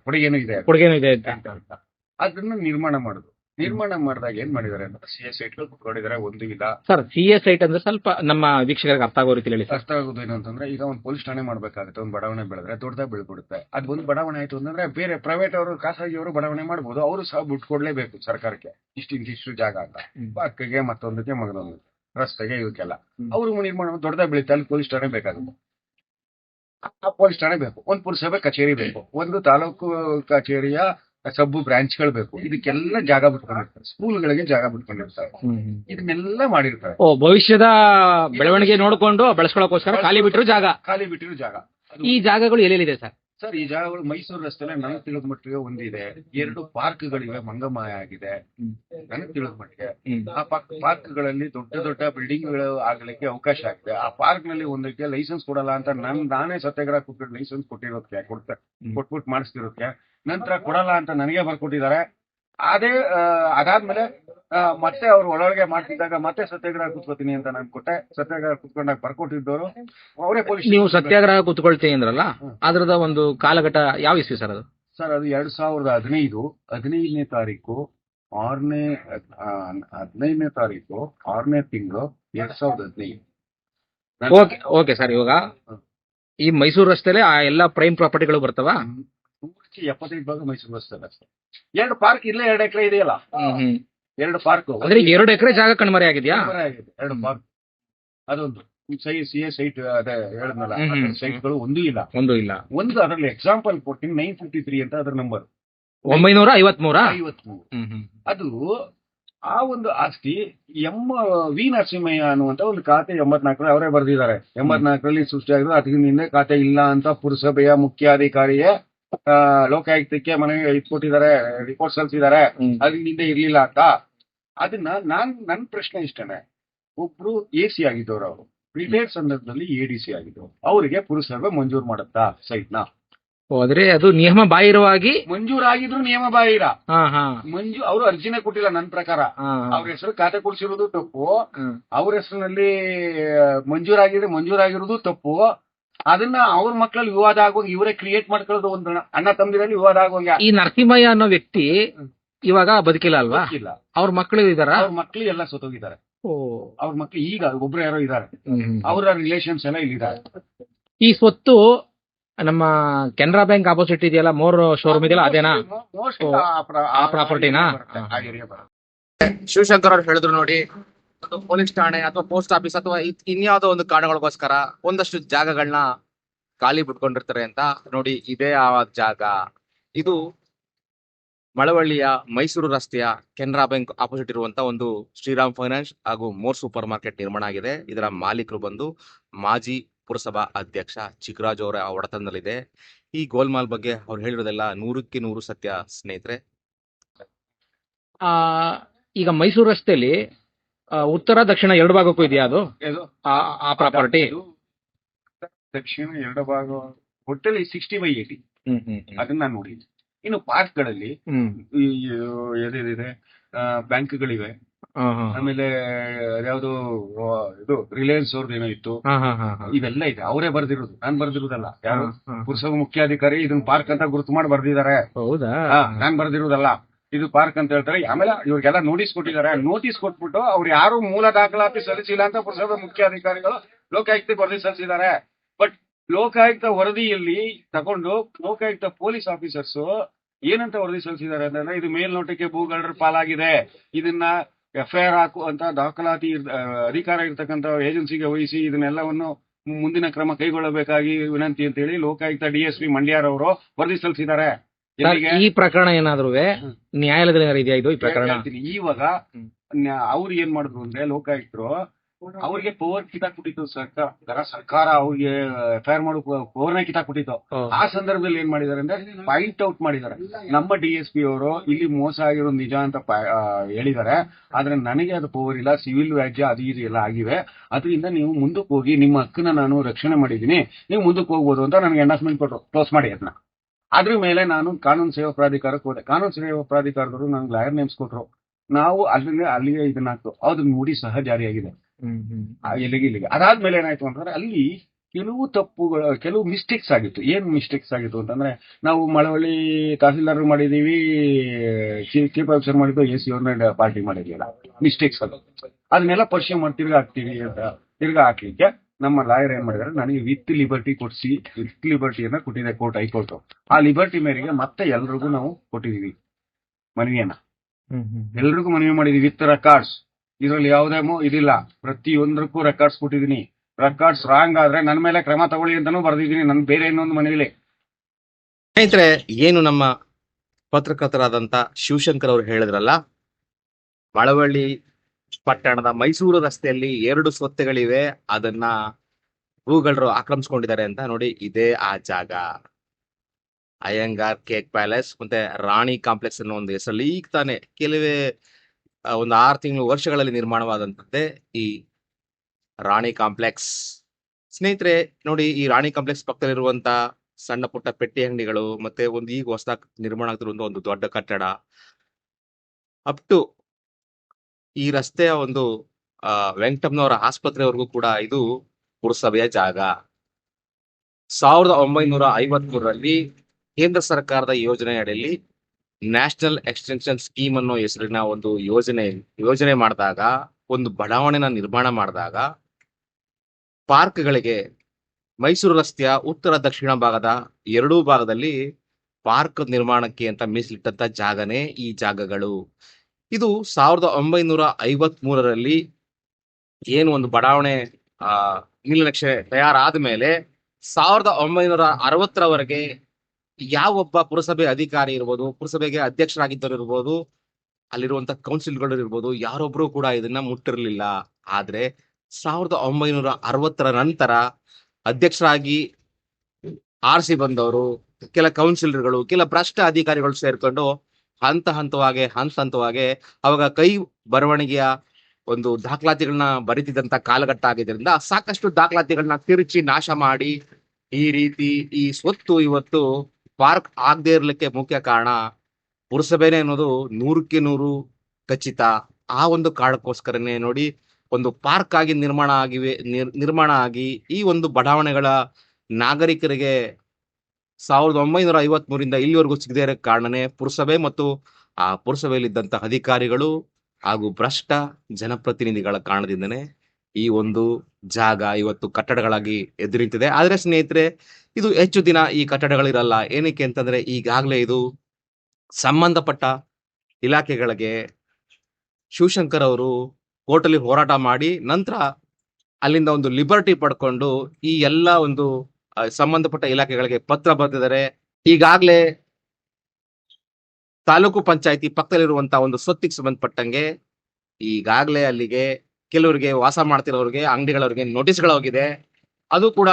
ಕೊಡುಗೆನೂ ಇದೆ ಕೊಡುಗೆನೂ ಇದೆ ಅಂತ. ಅಂತ. ಅದನ್ನ ನಿರ್ಮಾಣ ಮಾಡುದು. ನಿರ್ಮಾಣ ಮಾಡಿದಾಗ ಏನ್ ಮಾಡಿದ್ದಾರೆ ಅಂದ್ರೆ ಸಿ ಎಸ್ ಐಟ್ ಕುತ್ಕೊಂಡಿದ್ದಾರೆ ಒಂದು ಇಲ್ಲ. ಸರ್ ಸಿ ಎಸ್ ಐಟ್ ಅಂದ್ರೆ ಸ್ವಲ್ಪ ನಮ್ಮ ವೀಕ್ಷಕರಿಗೆ ಅರ್ಥ ಆಗೋ ರೀತಿಯಲ್ಲಿ ಹೇಳಿ ಅರ್ಥ ಆಗೋದು ಏನು ಅಂತಂದ್ರೆ ಈಗ ಒಂದು ಪೊಲೀಸ್ ಠಾಣೆ ಮಾಡ್ಬೇಕಾಗುತ್ತೆ ಒಂದು ಬಡಾವಣೆ ಬೆಳೆದ್ರೆ ದೊಡ್ಡದಾಗ ಬೆಳ್ಬಿಡುತ್ತೆ ಅದ್ ಒಂದು ಬಡಾವಣೆ ಆಯ್ತು ಅಂತಂದ್ರೆ ಬೇರೆ ಪ್ರೈವೇಟ್ ಅವರು ಖಾಸಗಿಯವರು ಬಡಾವಣೆ ಮಾಡಬಹುದು ಅವರು ಸಹ ಬಿಟ್ಕೊಡ್ಲೇಬೇಕು ಸರ್ಕಾರಕ್ಕೆ. ಇಷ್ಟು ಇಂತಿಷ್ಟು ಜಾಗ ಅಂತ. ಅಕ್ಕಗೆ ಮತ್ತೊಂದಕ್ಕೆ ಮಗನೊಂದು ರಸ್ತೆಗೆ ಇವಕ್ಕೆಲ್ಲ. ಅವ್ರಿಗೆ ಅವರು ನಿರ್ಮಾಣ ದೊಡ್ಡದಾಗ ಬೆಳೀತಾ ಅಲ್ಲಿ ಪೊಲೀಸ್ ಠಾಣೆ ಬೇಕಾಗುತ್ತೆ. ಆ ಪೊಲೀಸ್ ಠಾಣೆ ಬೇಕು ಒಂದು ಪುರಸಭೆ ಕಚೇರಿ ಬೇಕು. ಒಂದು ತಾಲೂಕು ಕಚೇರಿಯ ಸಬ್ಬು ಬ್ರಾಂಚ್ಗಳು ಬೇಕು ಇದಕ್ಕೆಲ್ಲ ಜಾಗ ಬಿಟ್ಕೊಂಡಿರ್ತಾರೆ. ಸ್ಕೂಲ್ಗಳಿಗೆ ಜಾಗ ಬಿಟ್ಕೊಂಡಿರ್ತಾರೆ. ಇದನ್ನೆಲ್ಲ ಮಾಡಿರ್ತಾರೆ. ಓ ಭವಿಷ್ಯದ ಬೆಳವಣಿಗೆ ನೋಡಿಕೊಂಡು ಬೆಳೆಸ್ಕೊಳ್ಳೋಕೋಸ್ಕರ ಖಾಲಿ ಬಿಟ್ಟಿರೋ ಜಾಗ. ಖಾಲಿ ಬಿಟ್ಟಿರೋ ಜಾಗ. ಈ ಜಾಗಗಳು ಎಲ್ಲೆಲ್ಲಿದೆ ಸರ್? ಸರ್ ಈ ಜಾಗಗಳು ಮೈಸೂರು ರಸ್ತೆಲೆ ನನಗೆ ತಿಳಿದ ಮಟ್ಟಿಗೆ ಒಂದಿದೆ. ಎರಡು ಪಾರ್ಕ್ಗಳಿವೆ ಮಂಗಮಾಯ ಆಗಿದೆ. ನನಗೆ ತಿಳಿದ ಮಟ್ಟಿಗೆ. ಆ ಪಾರ್ಕ್ ಪಾರ್ಕ್ಗಳಲ್ಲಿ ದೊಡ್ಡ ದೊಡ್ಡ ಬಿಲ್ಡಿಂಗ್ಗಳು ಆಗ್ಲಿಕ್ಕೆ ಅವಕಾಶ ಆಗಿದೆ. ಆ ಪಾರ್ಕ್ನಲ್ಲಿ ಒಂದಕ್ಕೆ ಲೈಸೆನ್ಸ್ ಕೊಡಲ್ಲ ಅಂತ ನನ್ ನಾನೇ ಸತ್ಯಾಗ್ರಹ ಕೊಟ್ಟಿರೋ ಲೈಸೆನ್ಸ್ ಕೊಟ್ಟಿರೋದಕ್ಕೆ ಕೊಡ್ತಾರೆ. ಕೊಟ್ಬಿಟ್ಟು ಮಾಡಿಸ್ತಿರೋದಕ್ಕೆ ನಂತರ ಕೊಡಲ್ಲ ಅಂತ ನನಗೆ ಬರ್ಕೊಟ್ಟಿದ್ದಾರೆ. ಅದೇ ಅದಾದ್ಮೇಲೆ ಮತ್ತೆ ಅವ್ರು ಒಳಗೆ ಮಾಡ್ತಿದ್ದಾಗ ಮತ್ತೆ ಸತ್ಯಾಗ್ರಹ ಕೂತ್ಕೋತೀನಿ ಅಂತ ನಾನು ಕೊಟ್ಟೆ. ಸತ್ಯಾಗ್ರಹ ಕೂತ್ಕೊಂಡಾಗ ಬರ್ಕೊಟ್ಟಿದ್ದವರು ಅವರೇ ಪೊಲೀಸ್ ನೀವು ಸತ್ಯಾಗ್ರಹ ಕೂತ್ಕೊಳ್ತೀನಿ ಅಂದ್ರಲ್ಲ. ಅದ್ರದ ಒಂದು ಕಾಲಘಟ್ಟ ಯಾವ ಇಸ್ವಿ ಸರ್ ಅದು? ಸರ್ ಅದು ಎರಡ್ ಸಾವಿರದ ಹದಿನೈದು ಹದಿನೈದನೇ ತಾರೀಕು ಆರನೇ ಹದಿನೈದನೇ ತಾರೀಕು ಆರನೇ ತಿಂಗಳು ಎರಡ್ ಸಾವಿರದ ಹದಿನೈದು. ಓಕೆ ಓಕೆ ಸರ್ ಇವಾಗ ಈ ಮೈಸೂರು ರಸ್ತೆಲೆ ಆ ಎಲ್ಲಾ ಪ್ರೈಮ್ ಪ್ರಾಪರ್ಟಿಗಳು ಬರ್ತವ? ನೂರಕ್ಕೆ ಎಪ್ಪತ್ತೈದು ಭಾಗ ಮೈಸೂರು ಬಸ್ ಅಷ್ಟೇ. ಎರಡು ಪಾರ್ಕ್ ಇಲ್ಲೇ ಎರಡು ಎಕರೆ ಇದೆಯಲ್ಲ? ಎರಡು ಪಾರ್ಕ್ ಅಂದ್ರೆ ಎರಡು ಎಕರೆ ಜಾಗ ಕಣ್ಮರೆ ಆಗಿದೆಯಾ? ಎರಡು. ಪಾರ್ಕ್ ಅದೊಂದು. ಸೈ ಸಿ ಎ ಸೈಟ್ ಅದೇ ಹೇಳಿದ್ನಲ್ಲ. ಸೈಟ್ಗಳು ಒಂದೂ ಇಲ್ಲ. ಒಂದು ಇಲ್ಲ. ಒಂದು ಅದರಲ್ಲಿ ಎಕ್ಸಾಂಪಲ್ ಕೊಟ್ಟಿನ ನೈನ್ ಫಿಫ್ಟಿ ತ್ರೀ ಅಂತ ಅದ್ರ ನಂಬರ್ ಒಂಬೈನೂರ ಐವತ್ಮೂರ? ಐವತ್ಮೂರು. ಅದು ಆ ಒಂದು ಆಸ್ತಿ ಎಂ ವಿ ನರಸಿಂಹಯ್ಯ ಅನ್ನುವಂತ ಒಂದು ಖಾತೆ ಎಂಬತ್ನಾಲ್ಕರಲ್ಲಿ ಅವರೇ ಬರೆದಿದ್ದಾರೆ. ಎಂಬತ್ನಾಲ್ಕರಲ್ಲಿ ಸೃಷ್ಟಿಯಾಗಿದ್ದು ಅದಕ್ಕಿಂತ ಹಿಂದೆ ಖಾತೆ ಇಲ್ಲ ಅಂತ ಪುರಸಭೆಯ ಮುಖ್ಯಾಧಿಕಾರಿಯೇ ಲೋಕಾಯುಕ್ತಕ್ಕೆ ಮನವಿ ಇಟ್ಕೊಟ್ಟಿದ್ದಾರೆ ರಿಪೋರ್ಟ್ ಸಲ್ಲಿಸಿದ್ದಾರೆ ಅದರಿಂದ ಹಿಂದೆ ಇರ್ಲಿಲ್ಲ ಅಂತ. ಅದನ್ನ ನಾನ್ ನನ್ ಪ್ರಶ್ನೆ ಇಷ್ಟೇನೆ. ಒಬ್ರು ಎ ಸಿ ಆಗಿದ್ದವ್ರು ಅವರು. ರಿಟೈರ್ಡ್ ಸಂದರ್ಭದಲ್ಲಿ ಎ ಡಿ ಸಿ ಆಗಿದ್ರು ಅವರಿಗೆ ಪುರಸಭೆ ಮಂಜೂರು ಮಾಡುತ್ತಾ ಸೈಟ್ನ? ಹೋದ್ರೆ ಅದು ನಿಯಮ ಬಾಹಿರವಾಗಿ ಮಂಜೂರಾಗಿದ್ರು ನಿಯಮ ಬಾಹಿರ. ಮಂಜು ಅವರು ಅರ್ಜಿನೇ ಕೊಟ್ಟಿಲ್ಲ ನನ್ನ ಪ್ರಕಾರ. ಅವ್ರ ಹೆಸರು ಖಾತೆ ಕೊಡಿಸಿರೋದು ತಪ್ಪು. ಅವ್ರ ಹೆಸರಿನಲ್ಲಿ ಮಂಜೂರಾಗಿದ್ರೆ ಮಂಜೂರಾಗಿರೋದು ತಪ್ಪು. ಅದನ್ನ ಅವ್ರ ಮಕ್ಕಳಲ್ಲಿ ವಿವಾದ ಆಗುವಾಗ ಇವರೇ ಕ್ರಿಯೇಟ್ ಮಾಡ್ಕೊಳ್ಳೋದು ಒಂದು ಅಣ್ಣ ತಮ್ಮದಿರಲ್ಲಿ ವಿವಾದ ಆಗುವಾಗ ಈ ನರಸಿಂಹಯ್ಯ ಅನ್ನೋ ವ್ಯಕ್ತಿ ಇವಾಗ ಬದುಕಿಲ್ಲ ಅಲ್ವಾ? ಇಲ್ಲ ಅವ್ರ ಮಕ್ಕಳು ಇದಾರ ಅವ್ರ ಮಕ್ಕಳು ಎಲ್ಲ ಸೊತೋಗಿದ್ದಾರೆ ಓ. ಅವ್ರ ಮಕ್ಳು ಈಗ ಒಬ್ರು ಯಾರೋ ಇದಾರೆ. ಅವರ ರಿಲೇಷನ್ಸ್ ಎಲ್ಲ ಇಲ್ಲಿದ್ದಾರೆ. ಈ ಸ್ವತ್ತು ನಮ್ಮ ಕೆನರಾ ಬ್ಯಾಂಕ್ ಆಪೋಸಿಟ್ ಇದೆಯಲ್ಲ ಮೋರ್ ಶೋರೂಮ್ ಇದೆಯಲ್ಲ ಅದೇನಾ? ಆ ಪ್ರ- ಪ್ರಾಪರ್ಟಿನಾ? ಶಿವಶಂಕರ್ ಅವ್ರು ಹೇಳಿದ್ರು ನೋಡಿ ಪೊಲೀಸ್ ಠಾಣೆ ಅಥವಾ ಪೋಸ್ಟ್ ಆಫೀಸ್ ಅಥವಾ ಇನ್ಯಾವುದೋ ಒಂದು ಕಾರಣಗಳಿಗೋಸ್ಕರ ಒಂದಷ್ಟು ಜಾಗಗಳನ್ನ ಖಾಲಿ ಬಿಟ್ಕೊಂಡಿರ್ತಾರೆ ಅಂತ ನೋಡಿ ಇದೇ ಆ ಜಾಗ. ಇದು ಮಳವಳ್ಳಿಯ ಮೈಸೂರು ರಸ್ತೆಯ ಕೆನರಾ ಬ್ಯಾಂಕ್ ಆಪೋಸಿಟ್ ಇರುವಂತ ಒಂದು ಶ್ರೀರಾಮ್ ಫೈನಾನ್ಸ್ ಹಾಗೂ ಮೋರ್ ಸೂಪರ್ ಮಾರ್ಕೆಟ್ ನಿರ್ಮಾಣ ಆಗಿದೆ. ಇದರ ಮಾಲೀಕರು ಬಂದು ಮಾಜಿ ಪುರಸಭಾ ಅಧ್ಯಕ್ಷ ಚಿಕ್ಕರಾಜ್ ಅವರ ಒಡೆತನದಲ್ಲಿದೆ. ಈ ಗೋಲ್ಮಾಲ್ ಬಗ್ಗೆ ಅವ್ರು ಹೇಳಿರೋದೆಲ್ಲ ನೂರಕ್ಕೆ ನೂರು ಸತ್ಯ ಸ್ನೇಹಿತರೆ. ಆ, ಈಗ ಮೈಸೂರು ರಸ್ತೆಯಲ್ಲಿ ಆ, ಉತ್ತರ ದಕ್ಷಿಣ ಎರಡು ಭಾಗಕ್ಕೂ ಇದೆಯಾ ಅದು? ಇದು ಆ- ಆ ಪ್ರಾಪರ್ಟಿ ಇದು ದಕ್ಷಿಣ ಎರಡು ಭಾಗ ಒಟ್ಟಲ್ಲಿ sixty by eighty hmm hmm hmm. ಅದನ್ನ ನಾನು ನೋಡಿದ್ದೆ. ಇನ್ನು ಪಾರ್ಕ್ಗಳಲ್ಲಿ ಹ್ಮ್. ಈ ಎದಿದೆ ಬ್ಯಾಂಕ್ಗಳಿವೆ. ಹಾ, ಹಾ, ಹಾ. ಆಮೇಲೆ ಯಾವ್ದು ಇದು ರಿಲಯನ್ಸ್ ಅವ್ರದ್ದು ಏನೋ ಇತ್ತು. ಹಾ, ಹಾ, ಹಾ, ಹಾ. ಇವೆಲ್ಲ ಇದೆ. ಅವರೇ ಬರ್ದಿರೋದು. ನಾನ್ ಬರ್ದಿರೋದಲ್ಲ. ಯಾರು? ಹಾ, ಹಾ. ಪುರಸಭೆ ಮುಖ್ಯಾಧಿಕಾರಿ ಇದನ್ನ ಪಾರ್ಕ್ ಅಂತ ಗುರುತು ಮಾಡಿ ಬರ್ದಿದ್ದಾರೆ. ಹೌದಾ? ನಾನ್ ಬರ್ದಿರೋದಲ್ಲ. ಇದು ಪಾರ್ಕ್ ಅಂತ ಹೇಳ್ತಾರೆ. ಆಮೇಲೆ ಇವ್ರಿಗೆಲ್ಲ ನೋಟಿಸ್ ಕೊಟ್ಟಿದ್ದಾರೆ. ನೋಟಿಸ್ ಕೊಟ್ಬಿಟ್ಟು ಅವ್ರು ಯಾರು ಮೂಲ ದಾಖಲಾತಿ ಸಲ್ಲಿಸಿಲ್ಲ ಅಂತ ಪುರಸಭೆ ಮುಖ್ಯಾಧಿಕಾರಿಗಳು ಲೋಕಾಯುಕ್ತ ವರದಿ ಸಲ್ಲಿಸಿದ್ದಾರೆ. ಬಟ್ ಲೋಕಾಯುಕ್ತ ವರದಿಯಲ್ಲಿ ತಗೊಂಡು ಲೋಕಾಯುಕ್ತ ಪೊಲೀಸ್ ಆಫೀಸರ್ಸ್ ಏನಂತ ವರದಿ ಸಲ್ಲಿಸಿದ್ದಾರೆ ಅಂತಂದ್ರೆ, ಇದು ಮೇಲ್ನೋಟಕ್ಕೆ ಭೂಗಳ್ಳರ ಪಾಲಾಗಿದೆ. ಇದನ್ನ ಎಫ್ಐಆರ್ ಹಾಕುವಂತ ದಾಖಲಾತಿ ಅಧಿಕಾರ ಇರ್ತಕ್ಕಂಥ ಏಜೆನ್ಸಿಗೆ ವಹಿಸಿ ಇದನ್ನೆಲ್ಲವನ್ನು ಮುಂದಿನ ಕ್ರಮ ಕೈಗೊಳ್ಳಬೇಕಾಗಿ ವಿನಂತಿ ಅಂತ ಹೇಳಿ ಲೋಕಾಯುಕ್ತ ಡಿಎಸ್ಪಿ ಮಂಡ್ಯಾರವರು ವರದಿ ಸಲ್ಲಿಸಿದ್ದಾರೆ? ಈ ಪ್ರಕರಣ ಏನಾದ್ರು. ನ್ಯಾಯಾಲಯದಲ್ಲಿ ಏನಾದ್ರು ಇದೆಯಾ ಇದು ಈ ಪ್ರಕರಣ. ಇವಾಗ ಅವ್ರು ಏನ್ ಮಾಡಿದ್ರು ಅಂದ್ರೆ ಲೋಕಾಯುಕ್ತರು ಅವ್ರಿಗೆ ಪವರ್ ಕಿತ್ತಾಕ್ಬಿಟ್ಟಿತ್ತು ಸರ್ಕಾರ ಸರ್ಕಾರ ಅವ್ರಿಗೆ ಎಫ್ ಐ ಆರ್ ಮಾಡೋ ಪವರ್ನ ಕಿತ್ತಾಕ್ಬಿಟ್ಟಿತ್ತು. ಕೊಟ್ಟಿತ್ತು ಆ ಸಂದರ್ಭದಲ್ಲಿ ಏನ್ ಮಾಡಿದಾರೆ ಅಂದ್ರೆ ಪಾಯಿಂಟ್ ಔಟ್ ಮಾಡಿದ್ದಾರೆ. ನಮ್ಮ ಡಿ ಎಸ್ ಪಿ ಅವರು ಇಲ್ಲಿ ಮೋಸ ಆಗಿರೋ ನಿಜ ಅಂತ ಹೇಳಿದ್ದಾರೆ. ಆದ್ರೆ ನನಗೆ ಅದು ಪವರ್ ಇಲ್ಲ ಸಿವಿಲ್ ವ್ಯಾಜ್ಯ ಅದು ಇದು ಎಲ್ಲ ಆಗಿವೆ. ಅದರಿಂದ ನೀವು ಮುಂದಕ್ಕೆ ಹೋಗಿ ನಿಮ್ಮ ಹಕ್ಕನ್ನ ನಾನು ರಕ್ಷಣೆ ಮಾಡಿದ್ದೀನಿ. ನೀವು ಮುಂದಕ್ಕೆ ಹೋಗ್ಬೋದು ಅಂತ ನನಗೆ ಅನೌನ್ಸ್ಮೆಂಟ್ ಕೊಟ್ಟರು ಕ್ಲೋಸ್ ಮಾಡಿ ಅದನ್ನ. ಅದ್ರ ಮೇಲೆ ನಾನು ಕಾನೂನು ಸೇವಾ ಪ್ರಾಧಿಕಾರಕ್ಕೆ ಹೋದೆ ಕಾನೂನು ಸೇವಾ ಪ್ರಾಧಿಕಾರದವರು ನನ್ಗೆ ಲಾಯರ್ ನೇಮ್ಸ್ ಕೊಟ್ರು. ನಾವು ಅಲ್ಲಿಂದ ಅಲ್ಲಿಗೆ ಇದನ್ನ ಹಾಕ್ತು ಅದು ನೋಡಿ ಸಹ ಜಾರಿಯಾಗಿದೆ. ಇಲ್ಲಿಗೆ ಇಲ್ಲಿಗೆ. ಅದಾದ್ಮೇಲೆ ಏನಾಯ್ತು ಅಂತಂದ್ರೆ ಅಲ್ಲಿ ಕೆಲವು ತಪ್ಪುಗಳು ಕೆಲವು ಮಿಸ್ಟೇಕ್ಸ್ ಆಗಿತ್ತು. ಏನ್ ಮಿಸ್ಟೇಕ್ಸ್ ಆಗಿತ್ತು ಅಂತಂದ್ರೆ ನಾವು ಮಳವಳ್ಳಿ ತಹಸೀಲ್ದಾರ್ ಮಾಡಿದೀವಿ ಚೀಫ್ ಆಫೀಸರ್ ಮಾಡಿದ್ದು ಎ ಸಿ ಅವ್ರನ್ನ ಪಾರ್ಟಿ ಮಾಡಿದ್ವಿ ಮಿಸ್ಟೇಕ್ಸ್ ಅದು. ಅದನ್ನೆಲ್ಲ ಪರಿಚಯ ಮಾಡಿ ತಿರ್ಗಾ ಹಾಕ್ತೀವಿ ಅಂತ ತಿರ್ಗಾ ಹಾಕ್ಲಿಕ್ಕೆ ನಮ್ಮ ಲಾಯರ್ ಏನ್ ಮಾಡಿದಾರೆ ನನಗೆ ವಿತ್ ಲಿಬರ್ಟಿ ಕೊಡಿಸಿ ವಿತ್ ಲಿಬರ್ಟಿಯನ್ನ ಕೊಟ್ಟಿದೆ ಕೋರ್ಟ್ ಹೈಕೋರ್ಟ್. ಆ ಲಿಬರ್ಟಿ ಮೇರೆಗೆ ಮತ್ತೆ ಎಲ್ರಿಗೂ ನಾವು ಕೊಟ್ಟಿದೀವಿ ಮನವಿಯನ್ನ. ಎಲ್ರಿಗೂ ಮನವಿ ಮಾಡಿದೀವಿ ವಿತ್ ರೆಕಾರ್ಡ್ಸ್. ಇದರಲ್ಲಿ ಯಾವುದೇಮೂ ಇದಿಲ್ಲ. ಪ್ರತಿಯೊಂದಕ್ಕೂ ರೆಕಾರ್ಡ್ಸ್ ಕೊಟ್ಟಿದೀನಿ ರೆಕಾರ್ಡ್ಸ್ ರಾಂಗ್ ಆದ್ರೆ ನನ್ನ ಮೇಲೆ ಕ್ರಮ ತಗೊಳ್ಳಿ ಅಂತಾನೂ ಬರೆದಿದ್ದೀನಿ. ನನ್ ಬೇರೆ ಇನ್ನೊಂದು ಮನವಿಲಿ. ಸ್ನೇಹಿತರೆ ಏನು ನಮ್ಮ ಪತ್ರಕರ್ತರಾದಂತ ಶಿವಶಂಕರ್ ಅವರು ಹೇಳಿದ್ರಲ್ಲ ಮಳವಳ್ಳಿ ಪಟ್ಟಣದ ಮೈಸೂರು ರಸ್ತೆಯಲ್ಲಿ ಎರಡು ಸ್ವತ್ತುಗಳಿವೆ. ಅದನ್ನ ಗೂಗಲ್ರು ಆಕ್ರಮಿಸ್ಕೊಂಡಿದ್ದಾರೆ ಅಂತ ನೋಡಿ ಇದೇ ಆ ಜಾಗ. ಅಯ್ಯಂಗಾರ್ ಕೇಕ್ ಪ್ಯಾಲೇಸ್ ಮತ್ತೆ ರಾಣಿ ಕಾಂಪ್ಲೆಕ್ಸ್ ಅನ್ನೋ ಒಂದು ಹೆಸರಲ್ಲಿ ಈಗ ತಾನೆ. ಕೆಲವೇ ಒಂದು ಆರು ತಿಂಗಳು ವರ್ಷಗಳಲ್ಲಿ ನಿರ್ಮಾಣವಾದಂತದ್ದೇ ಈ ರಾಣಿ ಕಾಂಪ್ಲೆಕ್ಸ್. ಸ್ನೇಹಿತರೆ, ನೋಡಿ ಈ ರಾಣಿ ಕಾಂಪ್ಲೆಕ್ಸ್ ಪಕ್ಕದಲ್ಲಿರುವಂತ ಸಣ್ಣ ಪುಟ್ಟ ಪೆಟ್ಟಿ ಅಂಗಡಿಗಳು ಮತ್ತೆ ಒಂದು ಈಗ ಹೊಸದಾಗಿ ನಿರ್ಮಾಣ ಆಗ್ತಿರುವಂತ ಒಂದು ದೊಡ್ಡ ಕಟ್ಟಡ. ಅಪ್ ಟು ಈ ರಸ್ತೆಯ ಒಂದು, ಆ, ವೆಂಕಟಮ್ಮನವರ ಆಸ್ಪತ್ರೆವರೆಗೂ ಕೂಡ ಇದು ಪುರಸಭೆಯ ಜಾಗ. ಸಾವಿರದ ಒಂಬೈನೂರ ಐವತ್ಮೂರರಲ್ಲಿ ಕೇಂದ್ರ ಸರ್ಕಾರದ ಯೋಜನೆ ಅಡಿಯಲ್ಲಿ ನ್ಯಾಷನಲ್ ಎಕ್ಸ್ಟೆನ್ಷನ್ ಸ್ಕೀಮ್ ಅನ್ನೋ ಹೆಸರಿನ ಒಂದು ಯೋಜನೆ ಯೋಜನೆ ಮಾಡಿದಾಗ, ಒಂದು ಬಡಾವಣೆನ ನಿರ್ಮಾಣ ಮಾಡಿದಾಗ, ಪಾರ್ಕ್ಗಳಿಗೆ ಮೈಸೂರು ರಸ್ತೆಯ ಉತ್ತರ ದಕ್ಷಿಣ ಭಾಗದ ಎರಡೂ ಭಾಗದಲ್ಲಿ ಪಾರ್ಕ್ ನಿರ್ಮಾಣಕ್ಕೆ ಅಂತ ಮೀಸಲಿಟ್ಟಂತ ಜಾಗನೇ ಈ ಜಾಗಗಳು. ಇದು ಸಾವಿರದ ಒಂಬೈನೂರ ಐವತ್ ಮೂರರಲ್ಲಿ ಏನು ಒಂದು ಬಡಾವಣೆ, ಆ, ನೀಲನಕ್ಷೆ ತಯಾರಾದ ಮೇಲೆ ಸಾವಿರದ ಒಂಬೈನೂರ ಅರವತ್ತರವರೆಗೆ ಯಾವೊಬ್ಬ ಪುರಸಭೆ ಅಧಿಕಾರಿ ಇರ್ಬೋದು, ಪುರಸಭೆಗೆ ಅಧ್ಯಕ್ಷರಾಗಿದ್ದವರು ಇರ್ಬೋದು, ಅಲ್ಲಿರುವಂತ ಕೌನ್ಸಿಲ್ಗಳು ಇರ್ಬೋದು, ಯಾರೊಬ್ರು ಕೂಡ ಇದನ್ನ ಮುಟ್ಟಿರಲಿಲ್ಲ. ಆದ್ರೆ ಸಾವಿರದ ಒಂಬೈನೂರ ಅರವತ್ತರ ನಂತರ ಅಧ್ಯಕ್ಷರಾಗಿ ಆರಿಸಿ ಬಂದವರು, ಕೆಲ ಕೌನ್ಸಿಲರ್ಗಳು ಕೆಲ ಭ್ರಷ್ಟ ಅಧಿಕಾರಿಗಳು ಸೇರ್ಕೊಂಡು ಹಂತ ಹಂತವಾಗಿ ಹಂತ ಹಂತವಾಗಿ ಅವಾಗ ಕೈ ಬರವಣಿಗೆಯ ಒಂದು ದಾಖಲಾತಿಗಳನ್ನ ಬರೀತಿದ್ದಂತ ಕಾಲಘಟ್ಟ ಆಗಿದ್ರಿಂದ ಸಾಕಷ್ಟು ದಾಖಲಾತಿಗಳನ್ನ ತಿರುಚಿ ನಾಶ ಮಾಡಿ ಈ ರೀತಿ ಈ ಸ್ವತ್ತು ಇವತ್ತು ಪಾರ್ಕ್ ಆಗದೆ ಇರ್ಲಿಕ್ಕೆ ಮುಖ್ಯ ಕಾರಣ ಪುರಸಭೆನೆ ಅನ್ನೋದು ನೂರಕ್ಕೆ ನೂರು ಖಚಿತ. ಆ ಒಂದು ಕಾರಣಕ್ಕೋಸ್ಕರನೇ ನೋಡಿ ಒಂದು ಪಾರ್ಕ್ ಆಗಿ ನಿರ್ಮಾಣ ಆಗಿವೆ, ನಿರ್- ನಿರ್ಮಾಣ ಆಗಿ ಈ ಒಂದು ಬಡಾವಣೆಗಳ ನಾಗರಿಕರಿಗೆ ಸಾವಿರದ ಒಂಬೈನೂರ ಐವತ್ ಮೂರಿಂದ ಇಲ್ಲಿವರೆಗೂ ಸಿಗದೇ ಇರೋ ಕಾರಣನೇ ಪುರಸಭೆ ಮತ್ತು, ಆ, ಪುರಸಭೆಯಲ್ಲಿದ್ದಂತಹ ಅಧಿಕಾರಿಗಳು ಹಾಗೂ ಭ್ರಷ್ಟ ಜನಪ್ರತಿನಿಧಿಗಳ ಕಾರಣದಿಂದನೇ ಈ ಒಂದು ಜಾಗ ಇವತ್ತು ಕಟ್ಟಡಗಳಾಗಿ ಎದ್ದು ಆದರೆ ಸ್ನೇಹಿತರೆ, ಇದು ಹೆಚ್ಚು ದಿನ ಈ ಕಟ್ಟಡಗಳಿರಲ್ಲ. ಏನಕ್ಕೆ ಅಂತಂದ್ರೆ ಈಗಾಗಲೇ ಇದು ಸಂಬಂಧಪಟ್ಟ ಇಲಾಖೆಗಳಿಗೆ ಶಿವಶಂಕರ್ ಅವರು ಕೋರ್ಟಲ್ಲಿ ಹೋರಾಟ ಮಾಡಿ ನಂತರ ಅಲ್ಲಿಂದ ಒಂದು ಲಿಬರ್ಟಿ ಪಡ್ಕೊಂಡು ಈ ಎಲ್ಲ ಒಂದು ಸಂಬಂಧಪಟ್ಟ ಇಲಾಖೆಗಳಿಗೆ ಪತ್ರ ಬರೆದಿದ್ದಾರೆ. ಈಗಾಗಲೇ ತಾಲೂಕು ಪಂಚಾಯತಿ ಪಕ್ಕದಲ್ಲಿರುವಂತಹ ಒಂದು ಸ್ವತ್ತಿಗೆ ಸಂಬಂಧಪಟ್ಟಂಗೆ ಈಗಾಗಲೇ ಅಲ್ಲಿಗೆ ಕೆಲವರಿಗೆ ವಾಸ ಮಾಡ್ತಿರೋರಿಗೆ, ಅಂಗಡಿಗಳವರಿಗೆ ನೋಟಿಸ್ಗಳು ಹೋಗಿದೆ. ಅದು ಕೂಡ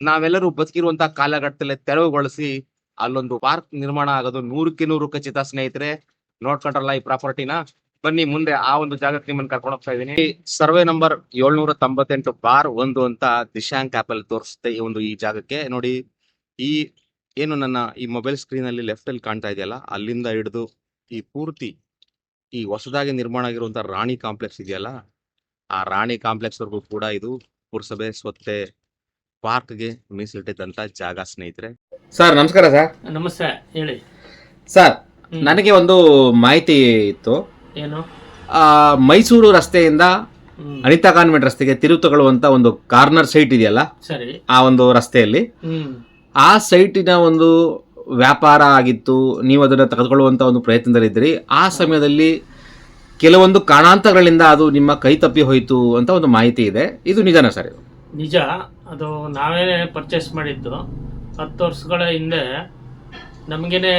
ನಾವೆಲ್ಲರೂ ಬದುಕಿರುವಂತಹ ಕಾಲಘಟ್ಟದಲ್ಲಿ ತೆರವುಗೊಳಿಸಿ ಅಲ್ಲೊಂದು ಪಾರ್ಕ್ ನಿರ್ಮಾಣ ಆಗೋದು ನೂರಕ್ಕೆ ನೂರು ಖಚಿತ ಸ್ನೇಹಿತರೆ. ನೋಡ್ಕೊಂಡ್ರಲ್ಲ ಈ ಪ್ರಾಪರ್ಟಿನ? ಬನ್ನಿ ಮುಂದೆ ಆ ಒಂದು ಜಾಗಕ್ಕೆ ನಿಮ್ಮನ್ನು ಕರ್ಕೊಂಡು ಹೋಗ್ತಾ ಇದ್ದೀನಿ. ಸರ್ವೆ ನಂಬರ್ ಏಳ್ನೂರ ತೊಂಬತ್ತೆಂಟು ಬಾರ್ ಒಂದು ಅಂತ ದಿಶಾಂಕ್ ಆಪ್ ಅಲ್ಲಿ ತೋರಿಸುತ್ತೆ ಈ ಒಂದು ಈ ಜಾಗಕ್ಕೆ. ನೋಡಿ ಈ ಏನು ನನ್ನ ಈ ಮೊಬೈಲ್ ಸ್ಕ್ರೀನ್ ಅಲ್ಲಿ ಲೆಫ್ಟ್ ಅಲ್ಲಿ ಕಾಣ್ತಾ ಇದೆಯಲ್ಲ ಅಲ್ಲಿಂದ ಹಿಡಿದು ಈ ಪೂರ್ತಿ ಈ ಹೊಸದಾಗಿ ನಿರ್ಮಾಣ ಆಗಿರುವಂತ ರಾಣಿ ಕಾಂಪ್ಲೆಕ್ಸ್ ಇದೆಯಲ್ಲ ಆ ರಾಣಿ ಕಾಂಪ್ಲೆಕ್ಸ್ ವರೆಗೂ ಕೂಡ ಇದು ಪುರಸಭೆ ಸ್ವತ್ತೆ ಪಾರ್ಕ್ಗೆ ಮೀಸಲಿಟ್ಟಿದ್ದಂತ ಜಾಗ ಸ್ನೇಹಿತರೆ. ಸರ್ ನಮಸ್ಕಾರ ಸರ್. ನಮಸ್ತೆ ಹೇಳಿ. ಸರ್ ನನಗೆ ಒಂದು ಮಾಹಿತಿ ಇತ್ತು. ಏನು? ಮೈಸೂರು ರಸ್ತೆಯಿಂದ. ಅನಿತಾ ಕಾನ್ವೆಂಟ್ ರಸ್ತೆಗೆ ತಿರುವು ತಗೊಳ್ಳುವಂತ ಒಂದು ಕಾರ್ನರ್ ಸೈಟ್ ಇದೆಯಲ್ಲ? ಸರಿ. ಆ ಒಂದು ರಸ್ತೆಯಲ್ಲಿ. ಆ ಸೈಟಿನ ಒಂದು ವ್ಯಾಪಾರ ಆಗಿತ್ತು ನೀವು ಅದನ್ನು ತೆಗೆದುಕೊಳ್ಳುವಂತ ಒಂದು ಪ್ರಯತ್ನದಲ್ಲಿದ್ದಿರಿ ಆ ಸಮಯದಲ್ಲಿ ಕೆಲವೊಂದು ಕಾರಣಾಂತರಗಳಿಂದ ಅದು ನಿಮ್ಮ ಕೈ ತಪ್ಪಿ ಹೋಯಿತು ಅಂತ ಒಂದು ಮಾಹಿತಿ ಇದೆ. ಇದು ನಿಜನಾ ಸರ್ ಇದು? ನಿಜ. ಅದು ನಾವೇ ಪರ್ಚೇಸ್ ಮಾಡಿದ್ದು. ಹತ್ತು ವರ್ಷಗಳ ಹಿಂದೆ ನಮಗೇನೆ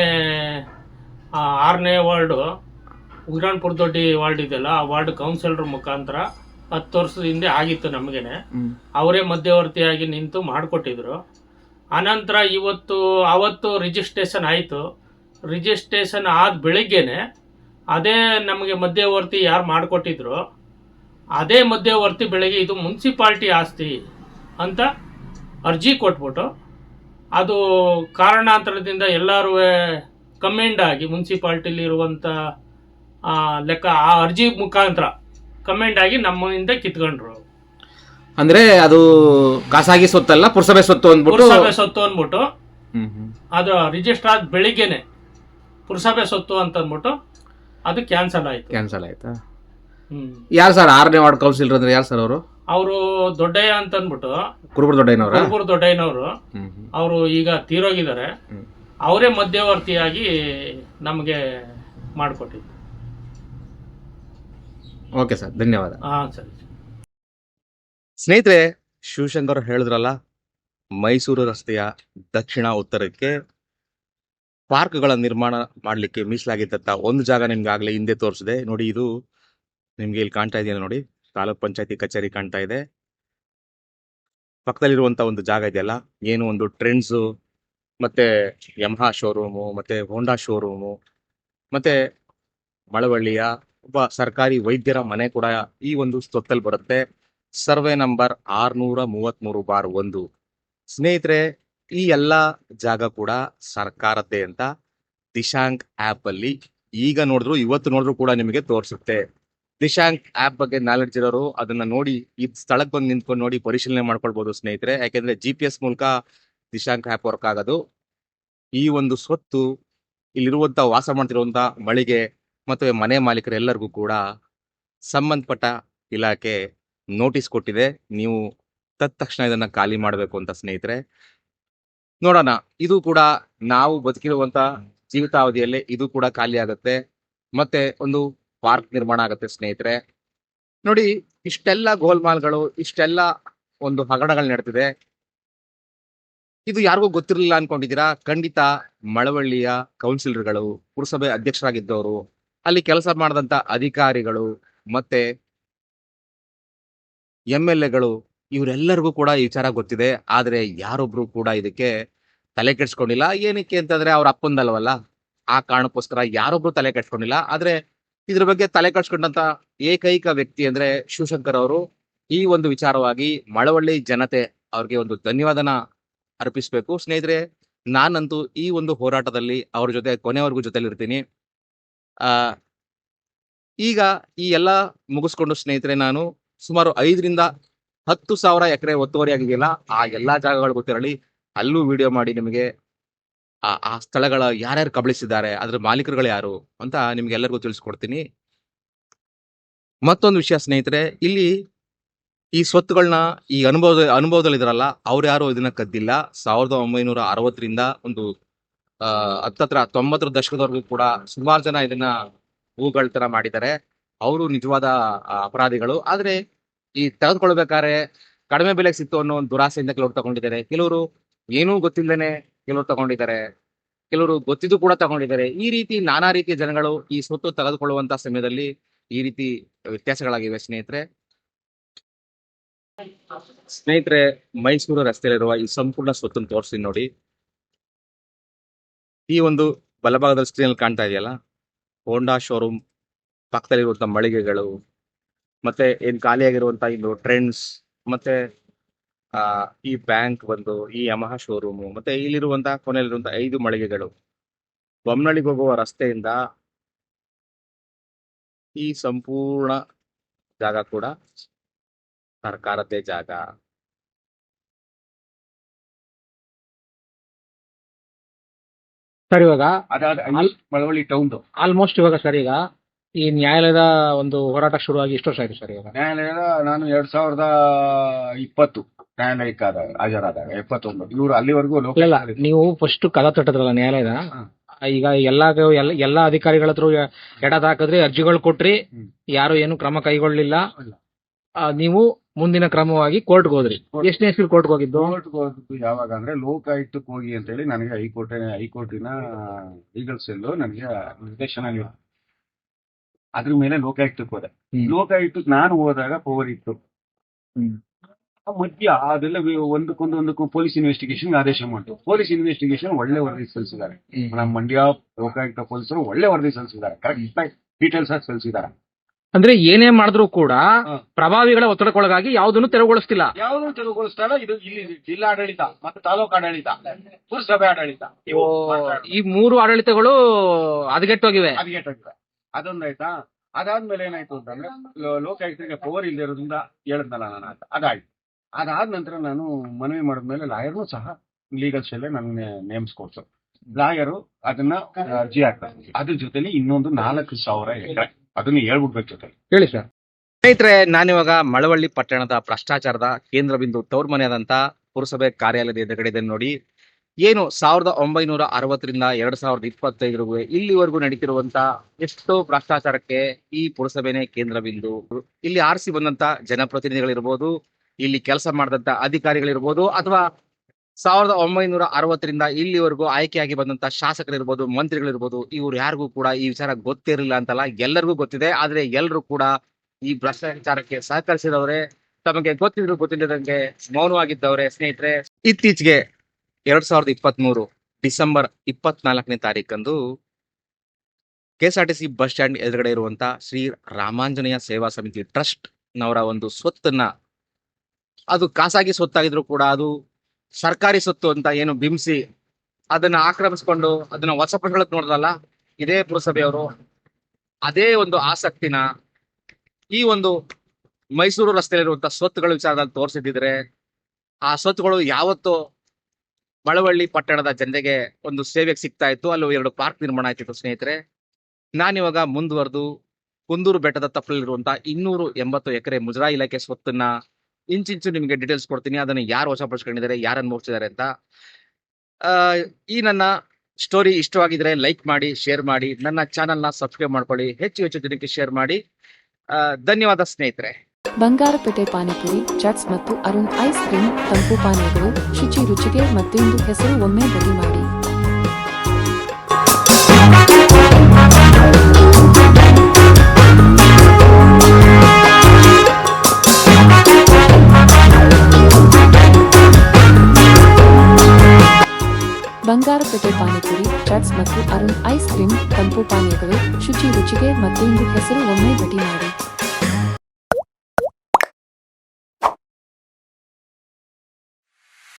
ಆರನೇ ವಾರ್ಡು ಉಗ್ರಾಣ್ಪುರ ದೊಡ್ಡಿ ವಾರ್ಡ್ ಇದೆಯಲ್ಲ ಆ ವಾರ್ಡ್ ಕೌನ್ಸಿಲರ್ ಮುಖಾಂತರ ಹತ್ತು ವರ್ಷದ ಹಿಂದೆ ಆಗಿತ್ತು ನಮಗೇನೆ. ಅವರೇ ಮಧ್ಯವರ್ತಿಯಾಗಿ ನಿಂತು ಮಾಡಿಕೊಟ್ಟಿದ್ರು. ಅನಂತರ ಇವತ್ತು ಅವತ್ತು ರಿಜಿಸ್ಟ್ರೇಷನ್ ಆಯಿತು. ರಿಜಿಸ್ಟ್ರೇಷನ್ ಆದ ಬೆಳಿಗ್ಗೆನೆ ಅದೇ ನಮಗೆ ಮಧ್ಯವರ್ತಿ ಯಾರು ಮಾಡಿಕೊಟ್ಟಿದ್ರು. ಅದೇ ಮಧ್ಯವರ್ತಿ ಬೆಳಗ್ಗೆ ಇದು ಮುನ್ಸಿಪಾಲ್ಟಿ ಆಸ್ತಿ ಅಂತ ಅರ್ಜಿ ಕೊಟ್ಬಿಟ್ಟು ಅದು ಕಾರಣಾಂತರದಿಂದ ಎಲ್ಲರೂ ಕಮೆಂಡ್ ಆಗಿ ಮುನ್ಸಿಪಾಲ್ಟಿಲಿ ಇರುವಂಥ ಲೆಕ್ಕ ಆ ಅರ್ಜಿ ಮುಖಾಂತರ ಕಮೆಂಟ್ ಆಗಿ ನಮ್ಮಿಂದ ಕಿತ್ಕೊಂಡ್ರು. ಅಂದ್ರೆ ಅದು ಖಾಸಗಿ ಸ್ವತ್ತಲ್ಲ ಪುರಸಭೆ ಸೊತ್ತು ಅಂದ್ಬಿಟ್ಟು? ಪುರಸಭೆ ಸೊತ್ತು ಅಂದ್ಬಿಟ್ಟು. ಅದು ರಿಜಿಸ್ಟರ್ ಆದ ಬೆಳಿಗ್ಗೆನೆ ಪುರಸಭೆ ಸೊತ್ತು ಅಂತ ಅಂದ್ಬಿಟ್ಟು ಅದು ಕ್ಯಾನ್ಸಲ್ ಆಯ್ತು. ಕ್ಯಾನ್ಸಲ್ ಆಯ್ತಾ? ಯಾರು ಸರ್ ಆರನೇ ವಾರ್ಡ್ ಕೌನ್ಸಿಲರ್ ಅಂದ್ರೆ ಯಾರು ಸರ್ ಅವರು? ಅವರು ದೊಡ್ಡಯ್ಯ ಅಂತ ಅಂದ್ಬಿಟ್ಟು. ಕುರುಬರ ದೊಡ್ಡಯ್ಯನವರು? ಕುರುಬೂರು ದೊಡ್ಡಯ್ಯನವರು. ಅವರು ಈಗ ತೀರೋಗಿದ್ದಾರೆ. ಅವರೇ ಮಧ್ಯವರ್ತಿಯಾಗಿ ನಮಗೆ ಮಾಡಿಕೊಟ್ಟಿದ್ದು. ಓಕೆ ಸರ್ ಧನ್ಯವಾದ. ಹಾ ಸರಿ ಸ್ನೇಹಿತರೆ ಶಿವಶಂಕರ್ ಹೇಳಿದ್ರಲ್ಲ ಮೈಸೂರು ರಸ್ತೆಯ ದಕ್ಷಿಣ ಉತ್ತರಕ್ಕೆ ಪಾರ್ಕ್ಗಳ ನಿರ್ಮಾಣ ಮಾಡಲಿಕ್ಕೆ ಮೀಸಲಾಗಿದ್ದಂಥ ಒಂದು ಜಾಗ ನಿಮ್ಗೆ ಆಗಲೇ ಹಿಂದೆ ತೋರಿಸಿದೆ. ನೋಡಿ ಇದು ನಿಮ್ಗೆ ಇಲ್ಲಿ ಕಾಣ್ತಾ ಇದೆಯಲ್ಲ ನೋಡಿ ತಾಲೂಕ್ ಪಂಚಾಯತಿ ಕಚೇರಿ ಕಾಣ್ತಾ ಇದೆ. ಪಕ್ಕದಲ್ಲಿರುವಂಥ ಒಂದು ಜಾಗ ಇದೆಯಲ್ಲ ಏನು ಒಂದು ಟ್ರೆಂಡ್ಸ್ ಮತ್ತೆ ಯಮಹಾ ಶೋರೂಮು ಮತ್ತೆ ಹೋಂಡಾ ಶೋರೂಮು ಮತ್ತೆ ಮಳವಳ್ಳಿಯ ಒಬ್ಬ ಸರ್ಕಾರಿ ವೈದ್ಯರ ಮನೆ ಕೂಡ ಈ ಒಂದು ಸ್ವತ್ತಲ್ಲಿ ಬರುತ್ತೆ. ಸರ್ವೆ ನಂಬರ್ ಆರ್ನೂರ ಮೂವತ್ಮೂರು ಬಾರ್ ಒಂದು. ಸ್ನೇಹಿತರೆ, ಈ ಎಲ್ಲ ಜಾಗ ಕೂಡ ಸರ್ಕಾರದ್ದೇ ಅಂತ ದಿಶಾಂಕ್ ಆ್ಯಪ್ ಅಲ್ಲಿ ಈಗ ನೋಡಿದ್ರು, ಇವತ್ತು ನೋಡಿದ್ರು ಕೂಡ ನಿಮಗೆ ತೋರಿಸುತ್ತೆ. ದಿಶಾಂಕ್ ಆ್ಯಪ್ ಬಗ್ಗೆ ನಾಲೆಡ್ಜ್ ಇರೋರು ಅದನ್ನ ನೋಡಿ, ಈ ಸ್ಥಳಕ್ಕೆ ಬಂದು ನಿಂತ್ಕೊಂಡು ನೋಡಿ ಪರಿಶೀಲನೆ ಮಾಡ್ಕೊಳ್ಬಹುದು ಸ್ನೇಹಿತರೆ. ಯಾಕೆಂದ್ರೆ ಜಿ ಮೂಲಕ ದಿಶಾಂಕ್ ಆ್ಯಪ್ ವರ್ಕ್ ಆಗೋದು. ಈ ಒಂದು ಸ್ವತ್ತು ಇಲ್ಲಿರುವಂತ ವಾಸ ಮಾಡ್ತಿರುವಂತ ಮಳಿಗೆ ಮತ್ತು ಮನೆ ಮಾಲೀಕರೆಲ್ಲರಿಗೂ ಕೂಡ ಸಂಬಂಧಪಟ್ಟ ಇಲಾಖೆ ನೋಟಿಸ್ ಕೊಟ್ಟಿದೆ. ನೀವು ತಕ್ಷಣ ಇದನ್ನ ಖಾಲಿ ಮಾಡಬೇಕು ಅಂತ ಸ್ನೇಹಿತರೆ. ನೋಡೋಣ, ಇದು ಕೂಡ ನಾವು ಬದುಕಿರುವಂತ ಜೀವಿತಾವಧಿಯಲ್ಲೇ ಇದು ಕೂಡ ಖಾಲಿ ಆಗುತ್ತೆ. ಮತ್ತೆ ಒಂದು ಪಾರ್ಕ್ ನಿರ್ಮಾಣ ಆಗುತ್ತೆ ಸ್ನೇಹಿತರೆ. ನೋಡಿ, ಇಷ್ಟೆಲ್ಲ ಗೋಲ್ಮಾಲ್ಗಳು, ಇಷ್ಟೆಲ್ಲ ಒಂದು ಹಗರಣಗಳು ನಡೆದಿದೆ ಇದು ಯಾರಿಗೂ ಗೊತ್ತಿರಲಿಲ್ಲ ಅನ್ಕೊಂಡಿದ್ದೀರಾ? ಖಂಡಿತ ಮಳವಳ್ಳಿಯ ಕೌನ್ಸಿಲರ್ಗಳು, ಪುರಸಭೆ ಅಧ್ಯಕ್ಷರಾಗಿದ್ದವರು ಅಲ್ಲಿ ಕೆಲಸ ಮಾಡಿದಂತ ಅಧಿಕಾರಿಗಳು ಮತ್ತೆ ಎಂ ಎಲ್ ಎಗಳು ಇವರೆಲ್ಲರಿಗೂ ಕೂಡ ಈ ವಿಚಾರ ಗೊತ್ತಿದೆ. ಆದ್ರೆ ಯಾರೊಬ್ರು ಕೂಡ ಇದಕ್ಕೆ ತಲೆ ಕೆಡ್ಸ್ಕೊಂಡಿಲ್ಲ. ಏನಕ್ಕೆ ಅಂತಂದ್ರೆ ಅವ್ರ ಅಪ್ಪಂದಲ್ವಲ್ಲ. ಆ ಕಾರಣಕ್ಕೋಸ್ಕರ ಯಾರೊಬ್ರು ತಲೆ ಕೆಡ್ಸ್ಕೊಂಡಿಲ್ಲ. ಆದ್ರೆ ಇದ್ರ ಬಗ್ಗೆ ತಲೆ ಕೆಡ್ಸ್ಕೊಂಡಂತ ಏಕೈಕ ವ್ಯಕ್ತಿ ಅಂದ್ರೆ ಶಿವಶಂಕರ್ ಅವರು ಈ ಒಂದು ವಿಚಾರವಾಗಿ ಮಳವಳ್ಳಿ ಜನತೆ ಅವ್ರಿಗೆ ಒಂದು ಧನ್ಯವಾದನ ಅರ್ಪಿಸ್ಬೇಕು. ಸ್ನೇಹಿತರೆ, ನಾನಂತೂ ಈ ಒಂದು ಹೋರಾಟದಲ್ಲಿ ಅವ್ರ ಜೊತೆ ಕೊನೆವರೆಗೂ ಜೊತೆಲಿರ್ತೀನಿ. ಈಗ ಈ ಎಲ್ಲ ಮುಗಿಸ್ಕೊಂಡು ಸ್ನೇಹಿತರೆ, ನಾನು ಸುಮಾರು ಐದರಿಂದ ಹತ್ತು ಸಾವಿರ ಎಕರೆ ಒತ್ತುವರಿ ಆಗಿದೆಯಲ್ಲ ಆ ಎಲ್ಲಾ ಜಾಗಗಳು ಗೊತ್ತಿರಲಿ ಅಲ್ಲೂ ವಿಡಿಯೋ ಮಾಡಿ ನಿಮಗೆ ಆ ಆ ಸ್ಥಳಗಳ ಯಾರ್ಯಾರು ಕಬಳಿಸಿದ್ದಾರೆ, ಅದ್ರ ಮಾಲೀಕರುಗಳು ಯಾರು ಅಂತ ನಿಮ್ಗೆಲ್ಲರಿಗೂ ತಿಳಿಸ್ಕೊಡ್ತೀನಿ. ಮತ್ತೊಂದು ವಿಷಯ ಸ್ನೇಹಿತರೆ, ಇಲ್ಲಿ ಈ ಸ್ವತ್ತುಗಳನ್ನ ಈ ಅನುಭವದ ಅನುಭವದಲ್ಲಿ ಇದಾರಲ್ಲ ಅವ್ರು ಯಾರು ಇದನ್ನ ಕದ್ದಿಲ್ಲ. ಸಾವಿರದ ಒಂಬೈನೂರ ಅರವತ್ತರಿಂದ ಒಂದು ಆ ಹತ್ತತ್ರ ತೊಂಬತ್ತರ ದಶಕದವರೆಗೂ ಕೂಡ ಸುಮಾರು ಜನ ಇದನ್ನ ಹೂಗಳತನ ಮಾಡಿದ್ದಾರೆ. ಅವರು ನಿಜವಾದ ಅಪರಾಧಿಗಳು. ಆದ್ರೆ ಈ ತೆಗೆದುಕೊಳ್ಬೇಕಾದ್ರೆ ಕಡಿಮೆ ಬೆಲೆಗೆ ಸಿಕ್ತು ಅನ್ನೋ ಒಂದು ದುರಾಸೆಯಿಂದ ಕೆಲವರು ತಗೊಂಡಿದ್ದಾರೆ. ಕೆಲವರು ಏನೂ ಗೊತ್ತಿಲ್ಲದೇನೆ ಕೆಲವರು ತಗೊಂಡಿದ್ದಾರೆ. ಕೆಲವರು ಗೊತ್ತಿದ್ದು ಕೂಡ ತಗೊಂಡಿದ್ದಾರೆ. ಈ ರೀತಿ ನಾನಾ ರೀತಿಯ ಜನಗಳು ಈ ಸ್ವತ್ತು ತೆಗೆದುಕೊಳ್ಳುವಂತ ಸಮಯದಲ್ಲಿ ಈ ರೀತಿ ವ್ಯತ್ಯಾಸಗಳಾಗಿವೆ ಸ್ನೇಹಿತರೆ. ಸ್ನೇಹಿತರೆ, ಮೈಸೂರು ರಸ್ತೆಯಲ್ಲಿರುವ ಈ ಸಂಪೂರ್ಣ ಸ್ವತ್ತನ್ನು ತೋರಿಸಿ ನೋಡಿ. ಈ ಒಂದು ಬಲಭಾಗದ ಸ್ಕ್ರೀನ್ ಕಾಣ್ತಾ ಇದೆಯಲ್ಲ? ಹೋಂಡಾ ಶೋರೂಮ್ ಪಕ್ಕದಲ್ಲಿರುವಂತಹ ಮಳಿಗೆಗಳು, ಮತ್ತೆ ಏನ್ ಖಾಲಿಯಾಗಿರುವಂತ ಇದು ಟ್ರೆಂಡ್ಸ್ ಮತ್ತೆ, ಆ, ಈ ಬ್ಯಾಂಕ್ ಬಂದು ಈ ಯಮಹ ಶೋರೂಮು ಮತ್ತೆ ಇಲ್ಲಿರುವಂತ ಕೊನೆಯಲ್ಲಿರುವಂತಹ ಐದು ಮಳಿಗೆಗಳು. ಬೊಮ್ಮನಳ್ಳಿಗೆ ಹೋಗುವ ರಸ್ತೆಯಿಂದ ಈ ಸಂಪೂರ್ಣ ಜಾಗ ಕೂಡ ಸರ್ಕಾರದ್ದೇ ಜಾಗ. ಸರ್ ಇವಾಗ ಮಳವಳ್ಳಿ ಟೌನ್ ಆಲ್ಮೋಸ್ಟ್ ಇವಾಗ ಸರ್ ಈಗ ಈ ನ್ಯಾಯಾಲಯದ ಒಂದು ಹೋರಾಟ ಶುರುವಾಗಿ ಎಷ್ಟು ವರ್ಷ ಆಯ್ತು ಸರ್ ಇವಾಗ ನ್ಯಾಯಾಲಯದ ನಾನು ಎರಡ್ ಸಾವಿರದ ಇಪ್ಪತ್ತು ನ್ಯಾಯಾಲಯಕ್ಕೆ ಹಾಜರಾದಾಗ ಎಪ್ಪತ್ತೊಂಬತ್ತು ಇವರು ಅಲ್ಲಿವರೆಗೂ ಇಲ್ಲ ನೀವು ಫಸ್ಟ್ ಕದ ತಟ್ಟದ್ರಲ್ಲ ನ್ಯಾಯಾಲಯದ? ಈಗ ಎಲ್ಲಾ ಎಲ್ಲ ಎಲ್ಲಾ ಅಧಿಕಾರಿಗಳ ಹತ್ರ ಎಡದ ಹಾಕಿದ್ರಿ ಅರ್ಜಿಗಳು ಕೊಟ್ರಿ. ಯಾರು ಏನು ಕ್ರಮ ಕೈಗೊಳ್ಳಲಿಲ್ಲ. ನೀವು ಮುಂದಿನ ಕ್ರಮವಾಗಿ ಕೋರ್ಟ್ ಹೋದ್ರಿ. ಎಷ್ಟನೇ ಇಸ್ವಿ ಕೋರ್ಟ್ಗೆ ಹೋಗಿದ್ದು? ಕೋರ್ಟ್ಗೆ ಹೋಗಿದ್ದು ಯಾವಾಗ ಅಂದ್ರೆ ಲೋಕಾಯುಕ್ತಕ್ಕೆ ಹೋಗಿ ಅಂತೇಳಿ ನನಗೆ ಹೈಕೋರ್ಟ್ ಹೈಕೋರ್ಟಿನ ಲೀಗಲ್ ಸೆಲ್ ನನಗೆ ನಿರ್ದೇಶನ ಅದ್ರ ಮೇಲೆ ಲೋಕಾಯುಕ್ತಕ್ಕೆ ಹೋದೆ. ಲೋಕಾಯುಕ್ತಕ್ಕೆ ನಾನು ಹೋದಾಗ ಪವರ್ ಇತ್ತು. ಮಧ್ಯ ಅದೆಲ್ಲ ಒಂದಕ್ಕೊಂದು ಒಂದಕ್ಕೂ ಪೊಲೀಸ್ ಇನ್ವೆಸ್ಟಿಗೇಷನ್ ಆದೇಶ ಮಾಡ್ತು. ಪೊಲೀಸ್ ಇನ್ವೆಸ್ಟಿಗೇಷನ್ ಒಳ್ಳೆ ವರದಿ ಸಲ್ಲಿಸಿದ್ದಾರೆ. ನಮ್ಮ ಮಂಡ್ಯ ಲೋಕಾಯುಕ್ತ ಪೊಲೀಸರು ಒಳ್ಳೆ ವರದಿ ಸಲ್ಲಿಸಿದ್ದಾರೆ. ಕರೆಕ್ಟ್ ಆಗಿ ಡೀಟೇಲ್ಸ್ ಆಗಿ ಸಲ್ಲಿಸಿದ್ದಾರೆ. ಅಂದ್ರೆ ಏನೇ ಮಾಡಿದ್ರು ಕೂಡ. ಪ್ರಭಾವಿಗಳ ಒತ್ತಡಕ್ಕೊಳಗಾಗಿ ಯಾವುದನ್ನು ತೆರವುಗೊಳಿಸ್ತಿಲ್ಲ. ಯಾವ್ದು ತೆರವುಗೊಳಿಸ್ತಾರ ಇದು ಇಲ್ಲಿ ಜಿಲ್ಲಾಡಳಿತ ಮತ್ತೆ ತಾಲೂಕು ಆಡಳಿತ ಪುರಸಭೆ ಆಡಳಿತ. ಇವು ಈ ಮೂರು ಆಡಳಿತಗಳು ಹದಗೆಟ್ಟೋಗಿವೆ. ಅದಗೆಟ್ಟೋಗಿವೆ ಅದೊಂದಾಯ್ತಾ? ಅದಾದ್ಮೇಲೆ ಏನಾಯ್ತು ಅಂತಂದ್ರೆ ಲೋ- ಲೋಕಾಯುಕ್ತರಿಗೆ ಪವರ್ ಇಲ್ದಿರೋದ್ರಿಂದ ಹೇಳದ್ನಲ್ಲ ನಾನು ಅಂತ ಅದಾಯ್ತು. ಅದಾದ ನಂತರ ನಾನು ಮನವಿ ಮಾಡಿದ್ಮೇಲೆ ಲಾಯರ್ನು ಸಹ ಲೀಗಲ್ ಶೈಲೆ ನನ್ನ ನೇಮಿಸ್ಕೊಡ್ಸು ಲಾಯರು ಅದನ್ನ ಅರ್ಜಿ ಹಾಕ್ತಾರೆ. ಅದ್ರ ಜೊತೆಲಿ ಇನ್ನೊಂದು ನಾಲ್ಕು ಸಾವಿರ ಎಕರೆ ಅದನ್ನ ಹೇಳ್ಬಿಡ್ಬೇಕು ಜೊತೆ ಹೇಳಿ ಸರ್. ಸ್ನೇಹಿತರೆ ನಾನಿವಾಗ ಮಳವಳ್ಳಿ ಪಟ್ಟಣದ ಭ್ರಷ್ಟಾಚಾರದ ಕೇಂದ್ರ ಬಿಂದು ತವ್ರ ಮನೆಯಾದಂತ ಪುರಸಭೆ ಕಾರ್ಯಾಲಯದ ಎದುರುಗಡೆ ಇದೆ ನೋಡಿ. ಏನು ಸಾವಿರದ ಒಂಬೈನೂರ ಅರವತ್ತರಿಂದ ಎರಡ್ ಸಾವಿರದ ಇಪ್ಪತ್ತೈದರವರೆಗೂ ಇಲ್ಲಿವರೆಗೂ ನಡೀತಿರುವಂತ ಎಷ್ಟೋ ಭ್ರಷ್ಟಾಚಾರಕ್ಕೆ ಈ ಪುರಸಭೆನೇ ಕೇಂದ್ರ ಬಿಂದು. ಇಲ್ಲಿ ಆರಿಸಿ ಬಂದಂತ ಜನಪ್ರತಿನಿಧಿಗಳಿರ್ಬೋದು ಇಲ್ಲಿ ಕೆಲಸ ಮಾಡಿದಂತ ಅಧಿಕಾರಿಗಳಿರ್ಬೋದು ಅಥವಾ ಸಾವಿರದ ಒಂಬೈನೂರ ಅರವತ್ತರಿಂದ ಇಲ್ಲಿವರೆಗೂ ಆಯ್ಕೆಯಾಗಿ ಬಂದಂತ ಶಾಸಕರಿರ್ಬೋದು, ಮಂತ್ರಿಗಳಿರ್ಬೋದು, ಇವ್ರು ಯಾರಿಗೂ ಕೂಡ ಈ ವಿಚಾರ ಗೊತ್ತಿರಲಿಲ್ಲ ಅಂತಲ್ಲ, ಎಲ್ಲರಿಗೂ ಗೊತ್ತಿದೆ. ಆದ್ರೆ ಎಲ್ಲರೂ ಕೂಡ ಈ ಭ್ರಷ್ಟಾಚಾರಕ್ಕೆ ಸಹಕರಿಸಿದವರೇ, ತಮಗೆ ಗೊತ್ತಿದ್ರು ಗೊತ್ತಿಲ್ಲದಂಗೆ ಮೌನವಾಗಿದ್ದವರೇ ಸ್ನೇಹಿತರೆ. ಇತ್ತೀಚೆಗೆ ಎರಡ್ ಸಾವಿರದ ಇಪ್ಪತ್ತ್ ಮೂರು ಡಿಸೆಂಬರ್ ಇಪ್ಪತ್ನಾಲ್ಕನೇ ತಾರೀಕಂದು ಕೆಎಸ್ಆರ್ಟಿಸಿ ಬಸ್ ಸ್ಟ್ಯಾಂಡ್ ಎದುರುಗಡೆ ಇರುವಂತ ಶ್ರೀ ರಾಮಾಂಜನೇಯ ಸೇವಾ ಸಮಿತಿ ಟ್ರಸ್ಟ್ ನವರ ಒಂದು ಸ್ವತ್ತನ್ನ, ಅದು ಖಾಸಗಿ ಸ್ವತ್ತಾಗಿದ್ರು ಕೂಡ ಅದು ಸರ್ಕಾರಿ ಸೊತ್ತು ಅಂತ ಏನು ಬಿಂಬಿಸಿ ಅದನ್ನ ಆಕ್ರಮಿಸ್ಕೊಂಡು ಅದನ್ನ ವಶಪಡಿಸ್ಕೊಳ್ಳಕ್ ನೋಡಿದ್ರಲ್ಲ ಇದೇ ಪುರಸಭೆಯವರು ಅದೇ ಒಂದು ಆಸಕ್ತಿನ ಈ ಒಂದು ಮೈಸೂರು ರಸ್ತೆಯಲ್ಲಿರುವಂತಹ ಸ್ವತ್ತುಗಳ ವಿಚಾರದಲ್ಲಿ ತೋರಿಸಿದ್ರೆ ಆ ಸ್ವತ್ತುಗಳು ಯಾವತ್ತು ಮಳವಳ್ಳಿ ಪಟ್ಟಣದ ಜನತೆಗೆ ಒಂದು ಸೇವೆಗೆ ಸಿಗ್ತಾ ಇತ್ತು. ಅಲ್ಲಿ ಎರಡು ಪಾರ್ಕ್ ನಿರ್ಮಾಣ ಆಯ್ತಿತ್ತು ಸ್ನೇಹಿತರೆ. ನಾನಿವಾಗ ಮುಂದುವರೆದು ಕುಂದೂರು ಬೆಟ್ಟದ ತಪ್ಪಲಿರುವಂತಹ ಇನ್ನೂರು ಎಂಬತ್ತು ಎಕರೆ ಮುಜರಾ ಇಲಾಖೆ ಸ್ವತ್ತನ್ನ ಇಂಚಿಂಚು ನಿಮಗೆ ಡೀಟೇಲ್ಸ್ ಕೊಡ್ತೀನಿ. ಅದನ್ನ ಯಾರು ವಶಪಡಿಸ್ಕೊಂಡಿದ್ದಾರೆ, ಯಾರನ್ನು ಮೂಡಿಸಿದ್ದಾರೆ ಅಂತ. ಈ ನನ್ನ ಸ್ಟೋರಿ ಇಷ್ಟವಾಗಿದ್ರೆ ಲೈಕ್ ಮಾಡಿ ಶೇರ್ ಮಾಡಿ, ನನ್ನ ಚಾನೆಲ್ನ ಸಬ್ಸ್ಕ್ರೈಬ್ ಮಾಡ್ಕೊಳ್ಳಿ. ಹೆಚ್ಚು ಹೆಚ್ಚು ಜನಕ್ಕೆ ಶೇರ್ ಮಾಡಿ. ಧನ್ಯವಾದ ಸ್ನೇಹಿತರೆ. ಬಂಗಾರಪೇಟೆ ಪಾನಿಪುರಿ, ಚಟ್ಸ್ ಮತ್ತು ಅರುಣ್ ಐಸ್ ಕ್ರೀಮ್, ತಂಪು ಪಾನೀಯಗಳು, ಶುಚಿ ರುಚಿಗೆ ಮತ್ತೊಂದು ಹೆಸರು ಒಮ್ಮೆ ಬಗೆ ಮಾಡಿ. ಬಂಗಾರಪೇಟೆ ಪಾನಿಪುರಿ ಚಟ್ಸ್ ಮತ್ತು ಅರುಣ್ ಐಸ್ ಕ್ರೀಮ್, ತಂಪು ಪಾನೀಯಗಳು, ಶುಚಿ ರುಚಿಗೆ ಮತ್ತೊಂದು ಹೆಸರು ಒಮ್ಮೆ ಭೇಟಿ ಮಾಡಿ.